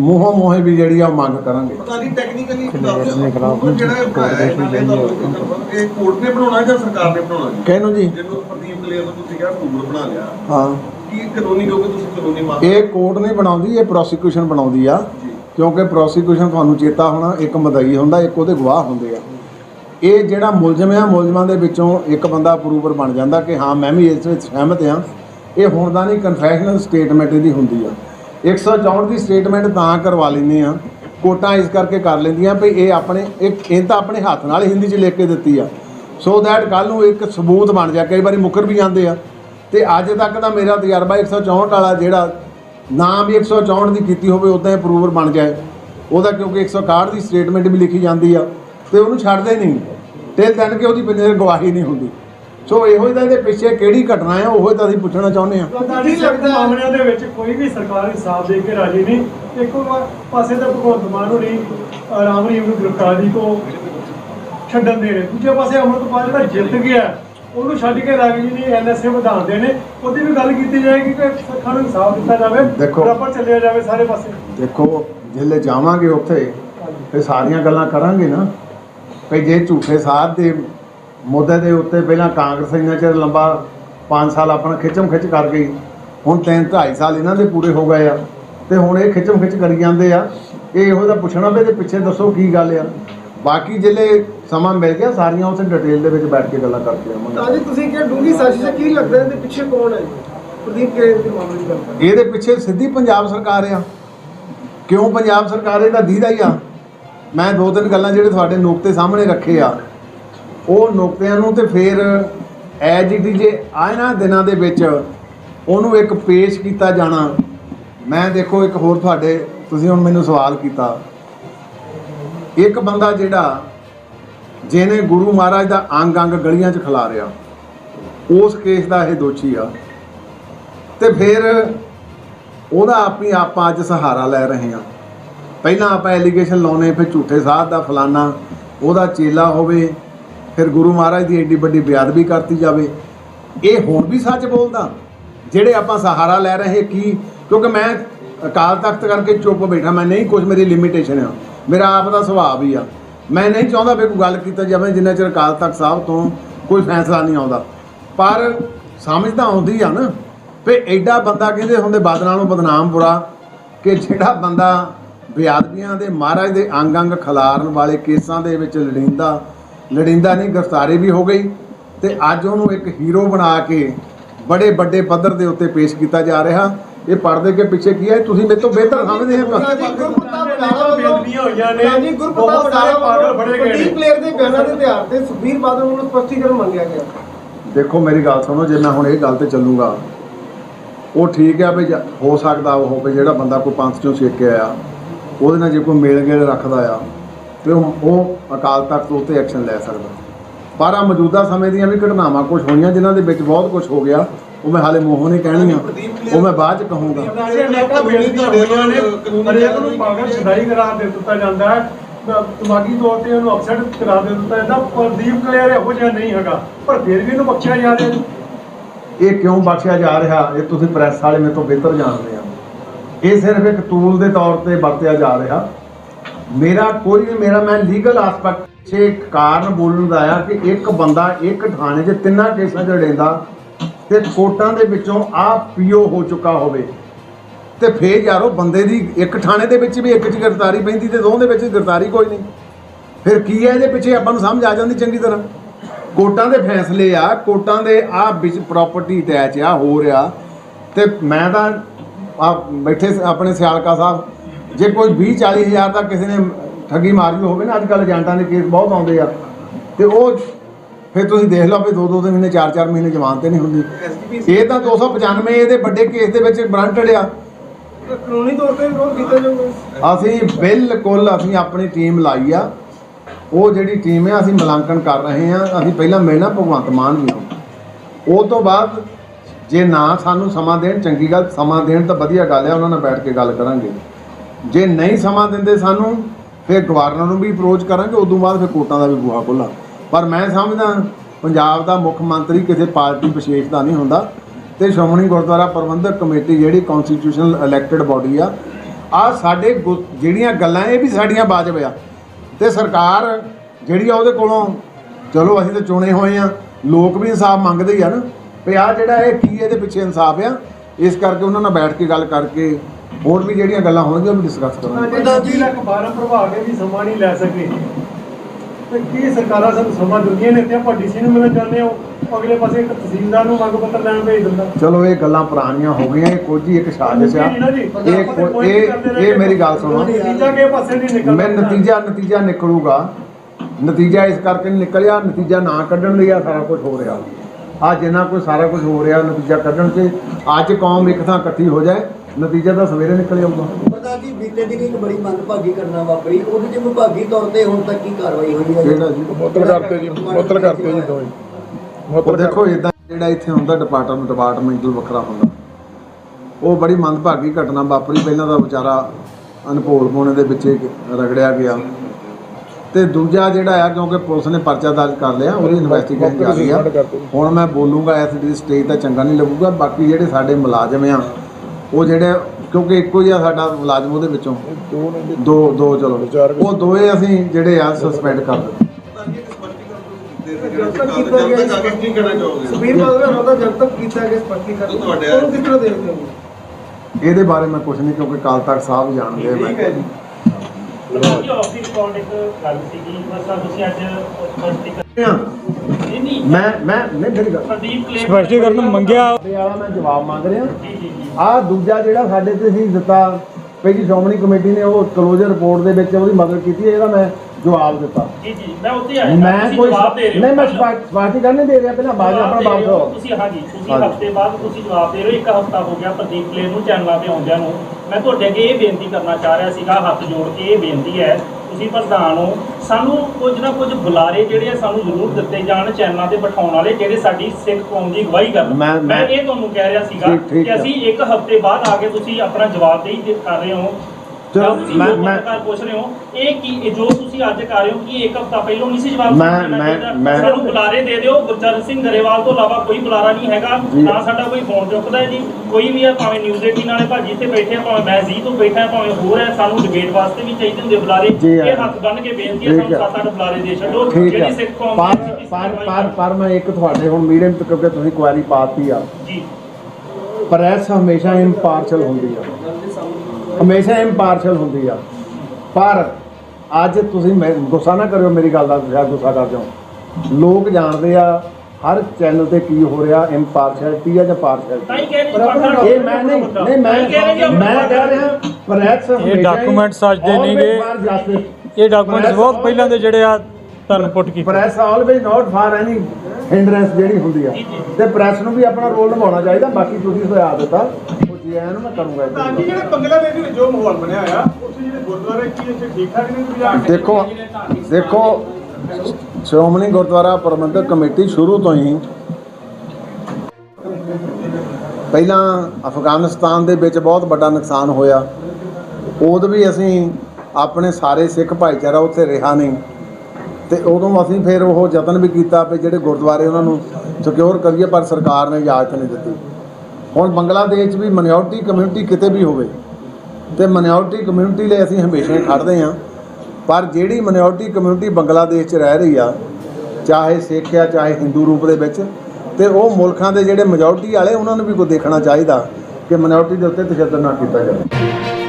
ਮੂੰਹੋਂ ਮੂੰਹੇ ਵੀ ਜਿਹੜੀ ਆ ਉਹ ਮੰਗ ਕਰਾਂਗੇ। ਪਤਾ ਨਹੀਂ ਟੈਕਨੀਕਲੀ ਜਿਹੜਾ ਇਹ ਬਣਾਇਆ ਇਹਨਾਂ ਨੇ ਤੁਹਾਨੂੰ ਇਹ ਕੋਰਟ ਨੇ ਬਣਾਉਣਾ ਜਾਂ ਸਰਕਾਰ ਨੇ ਬਣਾਉਣਾ ਜੀ? ਕਹਿਣੋ ਜੀ? ਜਿਹਨੂੰ ਪ੍ਰਦੀਪ ਕਲੀਅਰ ਤੋਂ ਤੁਸੀਂ ਕਿਹਾ ਰੂਲ ਬਣਾ ਲਿਆ। ਹਾਂ। ਕੀ ਕਾਨੂੰਨੀ ਕਿਉਂਕਿ ਤੁਸੀਂ ਕਾਨੂੰਨੀ ਮਾਫ ਇਹ ਕੋਰਟ ਨਹੀਂ ਬਣਾਉਂਦੀ ਇਹ ਪ੍ਰੋਸੀਕਿਊਸ਼ਨ ਬਣਾਉਂਦੀ ਆ। ਕਿਉਂਕਿ ਪ੍ਰੋਸੀਕਿਊਸ਼ਨ ਤੁਹਾਨੂੰ ਚੇਤਾ ਹੋਣਾ ਇੱਕ ਮਦਈ ਹੁੰਦਾ ਇੱਕ ਉਹਦੇ ਗਵਾਹ ਹੁੰਦੇ ਆ। ਇਹ ਜਿਹੜਾ ਮੁਲਜ਼ਮ ਆ ਮੁਲਜ਼ਮਾਂ ਦੇ ਵਿੱਚੋਂ ਇੱਕ ਬੰਦਾ ਅਪਰੂਵਰ ਬਣ ਜਾਂਦਾ ਕਿ ਹਾਂ ਮੈਂ ਵੀ ਇਸ ਵਿੱਚ ਸਹਿਮਤ ਹਾਂ ਇਹ ਹੁਣ ਦਾ ਨਹੀਂ ਕਨਫੈਸ਼ਨਲ ਸਟੇਟਮੈਂਟ ਇਹਦੀ ਹੁੰਦੀ ਆ। 164 ਦੀ ਸਟੇਟਮੈਂਟ ਤਾਂ ਕਰਵਾ ਲੈਂਦੇ ਆ ਕੋਟਾਂ ਇਸ ਕਰਕੇ ਕਰ ਲੈਂਦੀਆਂ ਵੀ ਇਹ ਆਪਣੇ ਇੱਕ ਇਹ ਤਾਂ ਆਪਣੇ ਹੱਥ ਨਾਲ ਹਿੰਦੀ 'ਚ ਲਿਖ ਕੇ ਦਿੱਤੀ ਆ। ਸੋ ਦੈਟ ਕੱਲ ਨੂੰ ਇੱਕ ਸਬੂਤ ਬਣ ਜਾ, ਕਈ ਵਾਰੀ ਮੁੱਕਰ ਵੀ ਜਾਂਦੇ ਆ। ਤੇ ਅੱਜ ਤੱਕ ਦਾ ਮੇਰਾ ਤਜਰਬਾ 164 ਵਾਲਾ ਜਿਹੜਾ ਨਾ ਵੀ 164 ਦੀ ਕੀਤੀ ਹੋਵੇ ਉਦਾਂ ਹੀ ਅਪਰੂਵਰ ਬਣ ਜਾਏ। ਉਹਦਾ ਕਿਉਂਕਿ 161 ਦੀ ਸਟੇਟਮੈਂਟ ਵੀ ਲਿਖੀ ਜਾਂਦੀ ਆ। ਤੇ ਉਹਨੂੰ ਛੱਡਦੇ ਨਹੀਂ। ਤੇ ਦਨ ਕਿ ਉਹਦੀ ਬਿਨਾਂ ਗਵਾਹੀ ਨਹੀਂ ਹੁੰਦੀ। ਸੋ ਇਹੋ ਹੀ ਤਾਂ ਇਹਦੇ ਪਿੱਛੇ ਕਿਹੜੀ ਘਟਨਾ ਆ ਉਹੋ ਹੀ ਤਾਂ ਅਸੀਂ ਪੁੱਛਣਾ ਚਾਹੁੰਦੇ ਆ। ਕੀ ਲੱਗਦਾ? ਮਾਮਲਿਆਂ ਦੇ ਵਿੱਚ ਕੋਈ ਵੀ ਸਰਕਾਰ ਇਨਸਾਫ ਦੇ ਕੇ ਰਾਜੀ ਨਹੀਂ। ਇੱਕ ਪਾਸੇ ਤਾਂ ਭਗਵੰਤ ਮਾਨ ਨੂੰ ਨਹੀਂ ਰਾਮ ਰਹੀਮ ਨੂੰ ਗ੍ਰਿਫਤਾਰੀ ਤੋਂ ਛੱਡਣ ਦੇ ਨੇ ਦੂਜੇ ਪਾਸੇ ਅਮਰਤਪਾਲ ਜਿਹੜਾ ਜਿੱਤ ਗਿਆ ਉਹਨੂੰ ਛੱਡ ਕੇ ਰਾਜੀ ਜੀ ਨੇ ਐਨਐਸਏ ਵਧਾਉਂਦੇ ਨੇ। ਉਹਦੀ ਵੀ ਗੱਲ ਕੀਤੀ ਜਾਏਗੀ ਕਿ ਸਿੱਖਾਂ ਨੂੰ ਇਨਸਾਫ ਦਿੱਤਾ ਜਾਵੇ ਦੇਖੋ। ਬਰਾਬਰ ਚੱਲਿਆ ਜਾਵੇ ਸਾਰੇ ਪਾਸੇ। ਦੇਖੋ ਜਿੱਲੇ ਜਾਵਾਂਗੇ ਉੱਥੇ ਤੇ ਸਾਰੀਆਂ ਗੱਲਾਂ ਕਰਾਂਗੇ ਨਾ ਵੀ ਜੇ ਝੂਠੇ ਸਾਧ ਦੇ ਮੁੱਦੇ ਦੇ ਉੱਤੇ ਪਹਿਲਾਂ ਕਾਂਗਰਸ ਇੰਨਾ ਚਿਰ ਲੰਬਾ 5 ਸਾਲ ਆਪਣਾ ਖਿੱਚਮ ਖਿੱਚ ਕਰ ਗਈ ਹੁਣ ਤਿੰਨ 2.5 ਸਾਲ ਇਹਨਾਂ ਦੇ ਪੂਰੇ ਹੋ ਗਏ ਆ ਤੇ ਹੁਣ ਇਹ ਖਿੱਚਮ ਖਿੱਚ ਕਰੀ ਜਾਂਦੇ ਆ। ਇਹ ਇਹੋ ਜਿਹਾ ਪੁੱਛਣਾ ਵੀ ਇਹਦੇ ਪਿੱਛੇ ਦੱਸੋ ਕੀ ਗੱਲ ਆ। ਬਾਕੀ ਜਿੱਲੇ ਸਮਾਂ ਮਿਲ ਗਿਆ ਸਾਰੀਆਂ ਉੱਥੇ ਡਿਟੇਲ ਦੇ ਵਿੱਚ ਬੈਠ ਕੇ ਗੱਲਾਂ ਕਰਕੇ ਆਵਾਂਗੇ। ਤਾਂ ਜੀ ਤੁਸੀਂ ਕਿਹਾ ਡੂੰਗੀ ਸਾਜ਼ਿਸ਼ ਕੀ ਲੱਗਦਾ ਇਹਦੇ ਪਿੱਛੇ ਕੌਣ ਹੈ ਪ੍ਰਦੀਪ ਕੇਰ ਦੇ ਮਾਮਲੇ ਦੀ ਗੱਲ ਕਰ ਇਹਦੇ ਪਿੱਛੇ ਸਿੱਧੀ ਪੰਜਾਬ ਸਰਕਾਰ ਆ। ਕਿਉਂ ਪੰਜਾਬ ਸਰਕਾਰ ਇਹਦਾ ਦੀਦਾ ਹੀ ਆ? ਮੈਂ ਦੋ ਤਿੰਨ ਗੱਲਾਂ ਜਿਹੜੇ ਤੁਹਾਡੇ ਨੁਕਤੇ ਸਾਹਮਣੇ ਰੱਖੇ ਆ। ਉਹ ਨੁਕਤਿਆਂ ਨੂੰ ਤੇ ਫਿਰ ਐਜ ਇਟ ਜੇ ਆਇਨਾ ਦਿਨਾਂ ਦੇ ਵਿੱਚ ਉਹਨੂੰ ਇੱਕ ਪੇਸ਼ ਕੀਤਾ ਜਾਣਾ। ਮੈਂ ਦੇਖੋ ਇੱਕ ਹੋਰ ਤੁਹਾਡੇ, ਤੁਸੀਂ ਹੁਣ ਮੈਨੂੰ ਸਵਾਲ ਕੀਤਾ। ਇੱਕ ਬੰਦਾ ਜਿਹੜਾ ਜਿਹਨੇ ਗੁਰੂ ਮਹਾਰਾਜ ਦਾ ਅੰਗ ਅੰਗ ਗਲੀਆਂ 'ਚ ਖਿਲਾਰਿਆ ਉਸ ਕੇਸ ਦਾ ਇਹ ਦੋਸ਼ੀ ਆ। ਤੇ ਫਿਰ ਉਹਦਾ ਆਪਣੀ ਆਪਾਂ ਅੱਜ ਸਹਾਰਾ ਲੈ ਰਹੇ ਹਾਂ। ਪਹਿਲਾਂ ਆਪਾਂ ਐਲੀਗੇਸ਼ਨ ਲਾਉਨੇ ਫਿਰ ਝੂਠੇ ਸਾਧ ਦਾ ਫਲਾਨਾ, ਉਹਦਾ ਚੇਲਾ ਹੋਵੇ ਫਿਰ ਗੁਰੂ ਮਹਾਰਾਜ ਦੀ ਏਡੀ ਵੱਡੀ ਬੇਅਦਬੀ ਕਰਤੀ ਜਾਵੇ। ਇਹ ਹੁਣ ਵੀ ਸੱਚ ਬੋਲਦਾ। ਜਿਹੜੇ ਆਪਾਂ ਸਹਾਰਾ ਲੈ ਰਹੇ ਕੀ, ਕਿਉਂਕਿ ਮੈਂ ਅਕਾਲ ਤਖਤ ਕਰਕੇ ਚੁੱਪ ਬੈਠਾ, ਮੈਂ ਨਹੀਂ ਕੁਝ ਮੇਰੀ ਲਿਮਿਟੇਸ਼ਨ ਆ। ਮੇਰਾ ਆਪ ਦਾ ਸੁਭਾਅ ਵੀ ਆ। ਮੈਂ ਨਹੀਂ ਚਾਹੁੰਦਾ ਵੀ ਕੋਈ ਗੱਲ ਕੀਤਾ ਜਾਵੇ, ਜਿੰਨਾ ਚਿਰ ਅਕਾਲ ਤਖਤ ਸਾਹਿਬ ਤੋਂ ਕੋਈ ਫੈਸਲਾ ਨਹੀਂ ਆਉਂਦਾ। ਪਰ ਸਮਝ ਤਾਂ ਆਉਂਦੀ ਆ ਨਾ ਵੀ ਐਡਾ ਬੰਦਾ ਕਹਿੰਦੇ ਹੁੰਦੇ ਬਾਦਲਾਂ ਨੂੰ ਬਦਨਾਮ ਬੁਰਾ ਕਿ ਜਿਹੜਾ ਬੰਦਾ ਬੇਅਦਬੀਆਂ ਦੇ ਮਹਾਰਾਜ ਦੇ ਅੰਗ ਅੰਗ ਖਿਲਾਰਨ ਵਾਲੇ ਕੇਸਾਂ ਦੇ ਵਿੱਚ ਲੜਿੰਦਾ ਲੜਿੰਦਾ ਨਹੀਂ ਗ੍ਰਿਫਤਾਰੀ ਵੀ ਹੋ ਗਈ ਤੇ ਅੱਜ ਉਹਨੂੰ ਇੱਕ ਹੀਰੋ ਬਣਾ ਕੇ ਬੜੇ ਵੱਡੇ ਪੱਧਰ ਦੇ ਉੱਤੇ ਪੇਸ਼ ਕੀਤਾ ਜਾ ਰਿਹਾ। ਇਹ ਪਰਦੇ ਕੇ ਪਿੱਛੇ ਕੀ ਹੈ? ਤੁਸੀਂ ਮੇਰੇ ਤੋਂ ਬਿਹਤਰ ਸਮਝਦੇ ਹੋ ਜੀ ਗੁਰਪ੍ਰਤਾਪ ਪ੍ਰਦੀਪ ਨੇ। ਕਲੇਰ ਦੇ ਬਿਆਨਾਂ ਦੇ ਆਧਾਰ ਤੇ ਸੁਖਬੀਰ ਬਾਦਲ ਨੂੰ ਸਪਸ਼ਟੀਕਰਨ ਮੰਗਿਆ ਗਿਆ। ਦੇਖੋ ਮੇਰੀ ਗੱਲ ਸੁਣੋ ਜੇ ਮੈਂ ਹੁਣ ਇਹ ਗੱਲ ਤੇ ਚੱਲੂਗਾ ਉਹ ਠੀਕ ਹੈ ਵੀ ਹੋ ਸਕਦਾ ਉਹ ਵੀ ਜਿਹੜਾ ਬੰਦਾ ਕੋਈ ਪੰਥ ਚੋਂ ਸਿੱਖ ਕੇ ਆਇਆ ਉਹਦੇ ਨਾਲ ਜੇ ਕੋਈ ਮੇਲ ਗੇਲ ਰੱਖਦਾ ਆ ਤੇ ਉਹ ਅਕਾਲ ਤਖਤ ਤੋਂ ਉੱਤੇ ਐਕਸ਼ਨ ਲੈ ਸਕਦਾ। ਪਰ ਆ ਮੌਜੂਦਾ ਸਮੇਂ ਦੀਆਂ ਵੀ ਘਟਨਾਵਾਂ ਕੁਝ ਹੋਈਆਂ ਜਿਨ੍ਹਾਂ ਦੇ ਵਿੱਚ ਬਹੁਤ ਕੁਝ ਹੋ ਗਿਆ। ਉਹ ਮੈਂ ਹਾਲੇ ਮੂੰਹੋਂ ਨਹੀਂ ਕਹਿਣੀਆਂ। ਉਹ ਮੈਂ ਬਾਅਦ ਚ ਕਹੂੰਗਾ। ਹੋਈਆਂ ਨੇ ਪਾਗਲ ਛਡਾਈ ਕਰਾਰ ਦੇ ਦਿੱਤਾ ਜਾਂਦਾ ਹੈ। ਦਿਮਾਗੀ ਤੌਰ ਤੇ ਉਹਨੂੰ ਅਪਸੈਟ ਕਰਾ ਦੇ ਦਿੱਤਾ ਜਾਂਦਾ। ਪ੍ਰਦੀਪ ਕਲੇਰ ਇਹੋ ਜਿਹਾ ਨਹੀਂ ਹੈਗਾ। ਪਰ ਫਿਰ ਵੀ ਇਹਨੂੰ ਬਖਸ਼ਿਆ ਜਾ ਰਿਹਾ ਇਹ ਕਿਉਂ ਬਖਸ਼ਿਆ ਜਾ ਰਿਹਾ? ਇਹ ਤੁਸੀਂ ਪ੍ਰੈਸ ਵਾਲੇ ਮੇਰੇ ਤੋਂ ਬਿਹਤਰ ਜਾਣਦੇ ਆ। ਇਹ ਸਿਰਫ ਇੱਕ ਟੂਲ ਦੇ ਤੌਰ ਤੇ ਵਰਤਿਆ ਜਾ ਰਿਹਾ। ਮੇਰਾ ਕੋਈ ਨਹੀਂ ਮੇਰਾ ਮੈਂ ਲੀਗਲ ਐਸਪੈਕਟ 'ਚ ਕਾਰਨ ਬੋਲਣ ਦਾ ਆ ਕਿ ਇੱਕ ਬੰਦਾ ਇੱਕ ਥਾਣੇ 'ਚ ਤਿੰਨਾਂ ਕੇਸਾਂ 'ਚ ਲੜੇਂਦਾ ਤੇ ਕੋਰਟਾਂ ਦੇ ਵਿੱਚੋਂ ਆ ਪੀਓ ਹੋ ਚੁੱਕਾ ਹੋਵੇ। ਤੇ ਫੇਰ ਯਾਰੋ ਬੰਦੇ ਦੀ ਇੱਕ ਥਾਣੇ ਦੇ ਵਿੱਚ ਵੀ ਇੱਕ 'ਚ ਗ੍ਰਿਫਤਾਰੀ ਪੈਂਦੀ ਤੇ ਦੋ ਦੇ ਵਿੱਚ ਗ੍ਰਿਫਤਾਰੀ ਕੋਈ ਨਹੀਂ। ਫਿਰ ਕੀ ਹੈ ਇਹਦੇ ਪਿੱਛੇ ਆਪਾਂ ਨੂੰ ਸਮਝ ਆ ਜਾਂਦੀ ਚੰਗੀ ਤਰ੍ਹਾਂ। ਕੋਰਟਾਂ ਦੇ ਫੈਸਲੇ ਆ, ਕੋਰਟਾਂ ਦੇ ਆ ਵਿੱਚ ਪ੍ਰਾਪਰਟੀ ਅਟੈਚ ਆ, ਹੋ ਰਿਹਾ। ਤੇ ਮੈਂ ਤਾਂ ਆ ਬੈਠੇ ਆਪਣੇ ਸਿਆਲਕਾ ਸਾਹਿਬ ਜੇ ਕੋਈ 20 40 ਹਜ਼ਾਰ ਦਾ ਕਿਸੇ ਨੇ ਠੱਗੀ ਮਾਰੀ ਹੋਵੇ ਨਾ ਅੱਜ ਕੱਲ੍ਹ ਏਜੰਟਾਂ ਦੇ ਕੇਸ ਬਹੁਤ ਆਉਂਦੇ ਆ। ਤੇ ਉਹ ਫਿਰ ਤੁਸੀਂ ਦੇਖ ਲਓ ਵੀ ਦੋ ਦੋ ਦੇ ਮਹੀਨੇ ਚਾਰ ਚਾਰ ਮਹੀਨੇ ਜ਼ਮਾਨਤ ਤੇ ਨਹੀਂ ਹੁੰਦੀ। ਇਹ ਤਾਂ 295 ਇਹਦੇ ਵੱਡੇ ਕੇਸ ਦੇ ਵਿੱਚ ਬ੍ਰਾਂਟਡ ਆ। ਕਾਨੂੰਨੀ ਤੌਰ ਤੇ ਵਿਰੋਧ ਕੀਤਾ ਜਾਊਗਾ। ਅਸੀਂ ਬਿਲਕੁਲ ਅਸੀਂ ਆਪਣੀ ਟੀਮ ਲਾਈ ਆ। ਉਹ ਜਿਹੜੀ ਟੀਮ ਹੈ ਅਸੀਂ ਮੁਲਾਂਕਣ ਕਰ ਰਹੇ ਹਾਂ ਅਸੀਂ ਪਹਿਲਾਂ ਮਿਲਣਾ ਭਗਵੰਤ ਮਾਨ ਜੀ ਨੂੰ। ਉਹ ਤੋਂ ਬਾਅਦ ਜੇ ਨਾ ਸਾਨੂੰ ਸਮਾਂ ਦੇਣ ਚੰਗੀ ਗੱਲ ਸਮਾਂ ਦੇਣ ਤਾਂ ਵਧੀਆ ਗੱਲ ਹੈ ਉਹਨਾਂ ਨਾਲ ਬੈਠ ਕੇ ਗੱਲ ਕਰਾਂਗੇ। ਜੇ ਨਹੀਂ ਸਮਾਂ ਦਿੰਦੇ ਸਾਨੂੰ, ਫਿਰ ਗਵਰਨਰ ਨੂੰ ਵੀ ਅਪਰੋਚ ਕਰਾਂਗੇ, ਉਦੋਂ ਬਾਅਦ ਫਿਰ ਕੋਟਾਂ ਦਾ ਵੀ ਬੂਹਾ ਖੋਲਾਂ ਪਰ ਮੈਂ ਸਮਝਦਾ, ਪੰਜਾਬ ਦਾ ਮੁੱਖ ਮੰਤਰੀ ਕਿਸੇ ਪਾਰਟੀ ਵਿਸ਼ੇਸ਼ ਦਾ ਨਹੀਂ ਹੁੰਦਾ। ਤੇ ਸ਼੍ਰੋਮਣੀ ਗੁਰਦੁਆਰਾ ਪ੍ਰਬੰਧਕ ਕਮੇਟੀ ਜਿਹੜੀ ਕਨਸਟੀਟਿਊਸ਼ਨਲ ਇਲੈਕਟਡ ਬਾਡੀ ਆ ਆ ਸਾਡੇ ਗੁ- ਜਿਹੜੀਆਂ ਗੱਲਾਂ, ਇਹ ਵੀ ਸਾਡੀਆਂ ਵਾਜਬ ਆ। ਤੇ ਸਰਕਾਰ ਜਿਹੜੀ ਆ ਉਹਦੇ ਕੋਲੋਂ, ਚਲੋ ਅਸੀਂ ਤਾਂ ਚੁਣੇ ਹੋਏ ਆ, ਲੋਕ ਵੀ ਇਨਸਾਫ ਮੰਗਦੇ ਹੀ ਆ ਨਾ। ਵੀ ਆ ਜਿਹੜਾ ਇਹ ਕੀ ਇਹਦੇ ਪਿੱਛੇ ਇਨਸਾਫ ਆ। ਇਸ ਕਰਕੇ ਉਹਨਾਂ ਨਾਲ ਬੈਠ ਕੇ ਗੱਲ ਕਰਕੇ ਹੋਰ ਵੀ ਜਿਹੜੀਆਂ ਗੱਲਾਂ ਹੋਣਗੀਆਂ ਉਹ ਵੀ ਡਿਸਕਸ ਕਰਾਂਗੇ ਪ੍ਰਧਾਨ ਜੀ ਲੱਖ 12 ਪ੍ਰਭਾਵ ਕੇ ਵੀ ਸਮਾਂ ਨਹੀਂ ਲੈ ਸਕੇ। ਤੇ ਕੀ ਸਰਕਾਰਾਂ ਸਾਨੂੰ ਸਮਾਂ ਦਿੰਦੀਆਂ ਨੇ ਤੇ ਆਪਾਂ ਡੀਸੀ ਨੂੰ ਮਿਲਣ ਜਾਂਦੇ ਹੋ ਅਗਲੇ ਪਾਸੇ ਇੱਕ ਤਹਿਸੀਲਦਾਰ ਨੂੰ ਮੰਗ ਪੱਤਰ ਲੈਣ ਭੇਜ ਦਿੰਦਾ। ਚਲੋ ਇਹ ਗੱਲਾਂ ਪੁਰਾਣੀਆਂ ਹੋ ਗਈਆਂ ਇਹ ਕੁਝ ਹੀ ਇੱਕ ਸਾਜ਼ਿਸ਼ ਆ। ਇਹ ਕੋ- ਇਹ ਇਹ ਮੇਰੀ ਗੱਲ ਸੁਣੋ। ਨਤੀਜਾ ਕਿਸੇ ਪਾਸੇ ਨਹੀਂ ਨਿਕਲਦਾ। ਮੈਂ ਨਤੀਜਾ ਨਤੀਜਾ ਨਿਕਲੂਗਾ। ਨਤੀਜਾ ਇਸ ਕਰਕੇ ਨਹੀਂ ਨਿਕਲਿਆ ਨਤੀਜਾ ਨਾ ਕੱਢਣ ਲਈ ਆ ਸਾਰਾ ਕੁਝ ਹੋ ਰਿਹਾ। ਆ ਜਿੰਨਾ ਕੋਈ ਸਾਰਾ ਕੁਝ ਹੋ ਰਿਹਾ ਨਤੀਜਾ ਕੱਢਣ 'ਚ ਅੱਜ ਕੌਮ ਇੱਕ ਥਾਂ ਇਕੱਠੀ ਹੋ ਜਾਏ। ਨਤੀਜਾ ਤਾਂ ਸਵੇਰੇ ਨਿਕਲ ਆਊਗਾ। ਪ੍ਰਧਾਨ ਜੀ ਬੀਤੇ ਦਿਨ ਇੱਕ ਬੜੀ ਮੰਦਭਾਗੀ ਘਟਨਾ ਵਾਪਰੀ। ਉਹਦੇ ਚ ਵਿਭਾਗੀ ਤੌਰ ਤੇ ਹੁਣ ਤੱਕ ਕੀ ਕਾਰਵਾਈ ਹੋਈ ਹੈ? ਕਿਹੜਾ ਜੀ ਮੁੱਤਲ ਕਰਤੇ ਜੀ ਮੁੱਤਲ ਕਰਤੇ ਜੀ ਦੋਵੇਂ। ਉਹ ਮੁੱਤਲ ਦੇਖੋ ਇਦਾਂ ਜਿਹੜਾ ਇੱਥੇ ਹੁੰਦਾ ਡਿਪਾਰਟਮੈਂਟ ਡਿਪਾਰਟਮੈਂਟਲ ਵੱਖਰਾ ਹੁੰਦਾ। ਉਹ ਬੜੀ ਮੰਦਭਾਗੀ ਘਟਨਾ ਵਾਪਰੀ। ਪਹਿਲਾਂ ਤਾਂ ਵਿਚਾਰਾ ਅਨਪੋਲ ਪੋਣੇ ਦੇ ਵਿੱਚ ਰਗੜਿਆ ਗਿਆ। ਤੇ ਦੂਜਾ ਜਿਹੜਾ ਆ ਕਿਉਂਕਿ ਪੁਲਿਸ ਨੇ ਪਰਚਾ ਦਰਜ ਕਰ ਲਿਆ ਉਹਦੀ ਇਨਵੈਸਟੀਗੇਸ਼ਨ ਤੇ ਜਾਰੀ ਆ। ਹੁਣ ਮੈਂ ਬੋਲੂੰਗਾ ਇਸ ਦੀ ਸਟੇਜ ਤਾਂ ਚੰਗਾ ਨਹੀਂ ਲੱਗੂਗਾ। ਬਾਕੀ ਜਿਹੜੇ ਸਾਡੇ ਮੁਲਾਜ਼ਮ ਆ ਉਹ ਜਿਹੜੇ ਕਿਉਂਕਿ ਇੱਕੋ ਜਿਹਾ ਸਾਡਾ ਮੁਲਾਜ਼ਮ ਉਹਦੇ ਵਿੱਚੋਂ। ਦੋ ਨੇ ਦੋ ਦੋ ਚਲੋ। ਵਿਚਾਰ। ਉਹ ਦੋਏ ਅਸੀਂ ਜਿਹੜੇ ਆ ਸਸਪੈਂਡ ਕਰ ਦਿੱਤੇ। ਆ ਸੁਖਬੀਰ ਬਾਦਲ ਦਾ ਕੀਤਾ ਗਿਆ ਸਪਸ਼ਟੀਕਰਨ ਤੁਹਾਡੇ- ਉਹਨੂੰ ਕਿਸ ਤਰ੍ਹਾਂ ਦੇਖਦੇ ਹੋ ਇਹਦੇ ਬਾਰੇ ਮੈਂ ਕੁਝ ਨਹੀਂ ਕਿਉਂਕਿ ਕਾਲ ਤੱਕ ਸਾਹਿਬ ਜਾਣਦੇ ਆ ਮੈਂ। ਜੀ। ਆਫ ਦੀ ਰਿਕਾਰਡ ਇੱਕ ਗੱਲ ਸੀਗੀ। ਮਸਲਾ ਤੁਸੀਂ ਅੱਜ ਸਪਸ਼ਟੀਕਰਨ ਮੈਂ ਮੈਂ ਨਹੀਂ ਮੇਰੀ ਗੱਲ ਸਪਸ਼ਟੀਕਰਨ ਮੰਗਿਆ। ਵਾਲਾ ਮੈਂ ਜਵਾਬ ਮੰਗ ਰਿਹਾ। ਜੀ ਜੀ ਜੀ। ਆ ਦੂਜਾ ਜਿਹੜਾ ਸਾਡੇ ਤੇ ਸੀ ਦਿੱਤਾ ਪਹਿਲੀ ਸ਼੍ਰੋਮਣੀ ਕਮੇਟੀ ਨੇ ਉਹ ਕਲੋਜ਼ਰ ਰਿਪੋਰਟ ਦੇ ਵਿੱਚ ਉਹਦੀ ਮਦਦ ਕੀਤੀ ਹੈ, ਇਹਦਾ ਮੈਂ ਜਵਾਬ ਦਿੱਤਾ। ਜੀ ਜੀ ਮੈਂ ਉੱਥੇ ਆਇਆ ਮੈਂ ਤੁਸੀਂ ਕੋਈ ਜਵਾਬ ਦੇ ਰਹੇ ਹੋ। ਨਹੀਂ ਮੈਂ ਸਪਸ਼ਟੀਕਰਨ ਨਹੀਂ ਦੇ ਰਿਹਾ ਪਹਿਲਾਂ ਬਾਅਦ ਆਪਣਾ ਜਵਾਬ ਦੇ ਰਹੇ ਹੋ, ਬਾਤ ਤੁਸੀਂ ਤੁਸੀਂ। ਹਫ਼ਤੇ ਬਾਅਦ ਤੁਸੀਂ ਜਵਾਬ ਦੇ ਰਹੇ ਹੋ ਇੱਕ ਹਫਤਾ ਹੋ ਗਿਆ ਪ੍ਰਦੀਪ ਕਲੇਰ ਨੂੰ ਚੈਨਲਾਂ ਤੇ ਆਉਂਦਿਆਂ ਨੂੰ। ਮੈਂ ਤੁਹਾਡੇ ਅੱਗੇ ਇਹ ਬੇਨਤੀ ਕਰਨਾ ਚਾਹ ਰਿਹਾ ਸੀਗਾ ਹੱਥ ਜੋੜ ਕੇ ਇਹ ਬੇਨਤੀ ਹੈ ਤੁਸੀਂ ਪ੍ਰਧਾਨ ਹੋ ਸਾਨੂੰ ਕੁਝ ਨਾ ਕੁਝ ਬੁਲਾਰੇ ਜਿਹੜੇ ਆ ਸਾਨੂੰ ਜ਼ਰੂਰ ਦਿੱਤੇ ਜਾਣ ਚੈਨਲਾਂ ਤੇ ਬਿਠਾਉਣ ਵਾਲੇ ਜਿਹੜੇ ਸਾਡੀ ਸਿੱਖ ਕੌਮ ਦੀ ਅਗਵਾਈ ਕਰਨ ਮੈਂ- ਇਹ ਤੁਹਾਨੂੰ ਕਹਿ ਰਿਹਾ ਸੀਗਾ ਕਿ। ਅਸੀਂ ਇੱਕ ਹਫ਼ਤੇ ਬਾਅਦ ਆ ਕੇ ਤੁਸੀਂ ਆਪਣਾ ਜਵਾਬਦੇਹੀ ਦੇ- ਕਰ ਰਹੇ ਹੋ ਚਲੋ, ਮੈਂ- ਮੈਂ- ਪੁੱਛ ਰਹੇ ਹੋ ਇਹ ਕੀ ਇਹ ਜੋ ਤੁਸੀਂ ਅੱਜ ਕਰ ਰਹੇ ਹੋ ਕੀ ਇੱਕ ਹਫਤਾ ਪਹਿਲਾਂ ਨਹੀਂ ਸੀ ਜਵਾਬ ਮੈਂ- ਮੈਂ-? ਮੈਂ- ਸਾਨੂੰ ਬੁਲਾਰੇ ਦੇ ਦਿਓ ਗੁਰਚਰਨ ਸਿੰਘ ਗਰੇਵਾਲ ਤੋਂ ਇਲਾਵਾ ਕੋਈ ਬੁਲਾਰਾ ਨਹੀਂ ਹੈਗਾ। ਨਾ ਸਾਡਾ ਕੋਈ ਫੋਨ ਚੁੱਕਦਾ ਹੈ ਜੀ ਕੋਈ ਵੀ ਹੈ ਭਾਵੇਂ ਨਿਊਜ਼ 18 ਵਾਲੇ ਭਾਜੀ ਇੱਥੇ ਬੈਠੇ ਆ ਭਾਵੇਂ ਮੈਂ ਜੀ ਤੋਂ ਬੈਠਾ ਭਾਵੇਂ ਹੋਰ ਹੈ ਸਾਨੂੰ ਡਿਬੇਟ ਵਾਸਤੇ ਵੀ ਚਾਹੀਦੇ ਹੁੰਦੇ ਬੁਲਾਰੇ ਇਹ। ਹੱਥ ਬੰਨ ਕੇ ਬੇਨਤੀ ਹੈ ਸਾਨੂੰ। ਸੱਤ ਅੱਠ ਬੁਲਾਰੇ ਦੇ ਛੱਡੋ ਜਿਹੜੀ ਸਿੱਖ ਕੌਮ ਪਰ ਪਰ ਪਰ ਮੈਂ ਇੱਕ ਤੁਹਾਡੇ ਹੁਣ ਮੀਡੀਅਮ ਤੇ ਕਿਉਂਕਿ ਤੁਸੀਂ ਕੁਆਰੀ ਪਾਤੀ ਆ ਜੀ ਪ੍ਰੈਸ ਹਮੇਸ਼ਾ ਇੰਪਾਰਸ਼ਲ ਹੁੰਦੀ ਆ ਹਮੇਸ਼ਾ ਇੰਪਾਰਸ਼ਲ ਹੁੰਦੀ ਆ। ਪਰ ਅੱਜ ਤੁਸੀਂ ਮੈਂ ਗੁੱਸਾ ਨਾ ਕਰਿਓ ਮੇਰੀ ਗੱਲ ਦਾ ਤੁਸੀਂ ਗੁੱਸਾ ਕਰ ਜਾਓ। ਲੋਕ ਜਾਣਦੇ ਆ ਹਰ ਚੈਨਲ ਤੇ ਕੀ ਹੋ ਰਿਹਾ ਇੰਪਾਰਸ਼ੈਲਿਟੀ ਆ ਜਾਂ ਪਾਰਸ਼ੈਲਿਟੀ ਹੀ ਇਹ ਮੈਂ ਨਹੀਂ ਨਹੀਂ ਮੈਂ ਹੀ ਮੈਂ ਕਹਿ ਰਿਹਾ ਪ੍ਰੈਸ ਇਹ documents ਅੱਜ ਦੇ ਨਹੀਂ ਗੇ। ਇਹ ਡਾਕੂਮੈਂਟਸ ਬਹੁਤ ਪਹਿਲਾਂ ਦੇ ਜਿਹੜੇ ਆ ਤੁਹਾਨੂੰ ਪੁੱਟ ਕੀਤੇ। Press always not for any hindrance ਜਿਹੜੀ ਹੁੰਦੀ ਆ। ਤੇ ਪ੍ਰੈਸ ਨੂੰ ਵੀ ਆਪਣਾ ਰੋਲ ਨਿਭਾਉਣਾ ਚਾਹੀਦਾ ਬਾਕੀ ਤੁਸੀਂ ਸੁਝਾਅ ਦਿੱਤਾ। ਜੀ ਆਇਆਂ ਨੂੰ ਮੈਂ ਕਰੂੰਗਾ ਇਹਦੇ ਤਾਂ ਵਿੱਚ। ਜੀ ਜਿਹੜੇ ਬੰਗਲਾਦੇਸ਼ ਦੇ ਵਿੱਚ ਜੋ ਮਾਹੌਲ ਬਣਿਆ ਆ ਉੱਥੇ ਜਿਹੜੇ ਗੁਰਦੁਆਰੇ ਕੀ ਇੱਥੇ ਠੀਕ ਠਾਕ ਨੇ ਤੁਸੀਂ ਆ ਕੇ? ਦੇਖੋ ਦੇਖੋ ਸ਼੍ਰੋਮਣੀ ਗੁਰਦੁਆਰਾ ਪ੍ਰਬੰਧਕ ਕਮੇਟੀ ਸ਼ੁਰੂ ਤੋਂ ਹੀ ਪਹਿਲਾਂ ਅਫਗਾਨਿਸਤਾਨ ਦੇ ਵਿੱਚ ਬਹੁਤ ਵੱਡਾ ਨੁਕਸਾਨ ਹੋਇਆ। ਉਦੋਂ ਵੀ ਅਸੀਂ ਆਪਣੇ ਸਾਰੇ ਸਿੱਖ ਭਾਈਚਾਰਾ ਉੱਥੇ ਰਿਹਾ ਨਹੀਂ। ਤੇ ਉਦੋਂ ਅਸੀਂ ਫਿਰ ਉਹ ਯਤਨ ਵੀ ਕੀਤਾ ਵੀ ਜਿਹੜੇ ਗੁਰਦੁਆਰੇ ਉਹਨਾਂ ਨੂੰ ਸਿਕਿਉਰ ਕਰੀਏ ਪਰ ਸਰਕਾਰ ਨੇ ਇਜਾਜ਼ਤ ਨਹੀਂ ਦਿੱਤੀ। ਹੁਣ ਬੰਗਲਾਦੇਸ਼ ਵੀ ਮਿਨੋਰਟੀ ਕਮਿਊਨਿਟੀ ਕਿਤੇ ਵੀ ਹੋਵੇ, ਤੇ ਮਿਨੋਰਟੀ ਕਮਿਊਨਿਟੀ ਲਈ ਅਸੀਂ ਹਮੇਸ਼ਾ ਹੀ ਖੜਦੇ ਹਾਂ। ਪਰ ਜਿਹੜੀ ਮਿਨੋਰਟੀ ਕਮਿਊਨਿਟੀ ਬੰਗਲਾਦੇਸ਼ 'ਚ ਰਹਿ ਰਹੀ ਆ, ਚਾਹੇ ਸਿੱਖ ਆ, ਚਾਹੇ ਹਿੰਦੂ ਰੂਪ ਦੇ ਵਿੱਚ, ਤੇ ਉਹ ਮੁਲਕਾਂ ਦੇ ਜਿਹੜੇ ਮੈਜੋਰਟੀ ਵਾਲੇ, ਉਹਨਾਂ ਨੂੰ ਵੀ ਕੋਈ ਦੇਖਣਾ ਚਾਹੀਦਾ ਕਿ ਮਿਨੋਰਟੀ ਦੇ ਉੱਤੇ ਤਸ਼ੱਦਦ ਨਾ ਕੀਤਾ ਜਾਵੇ।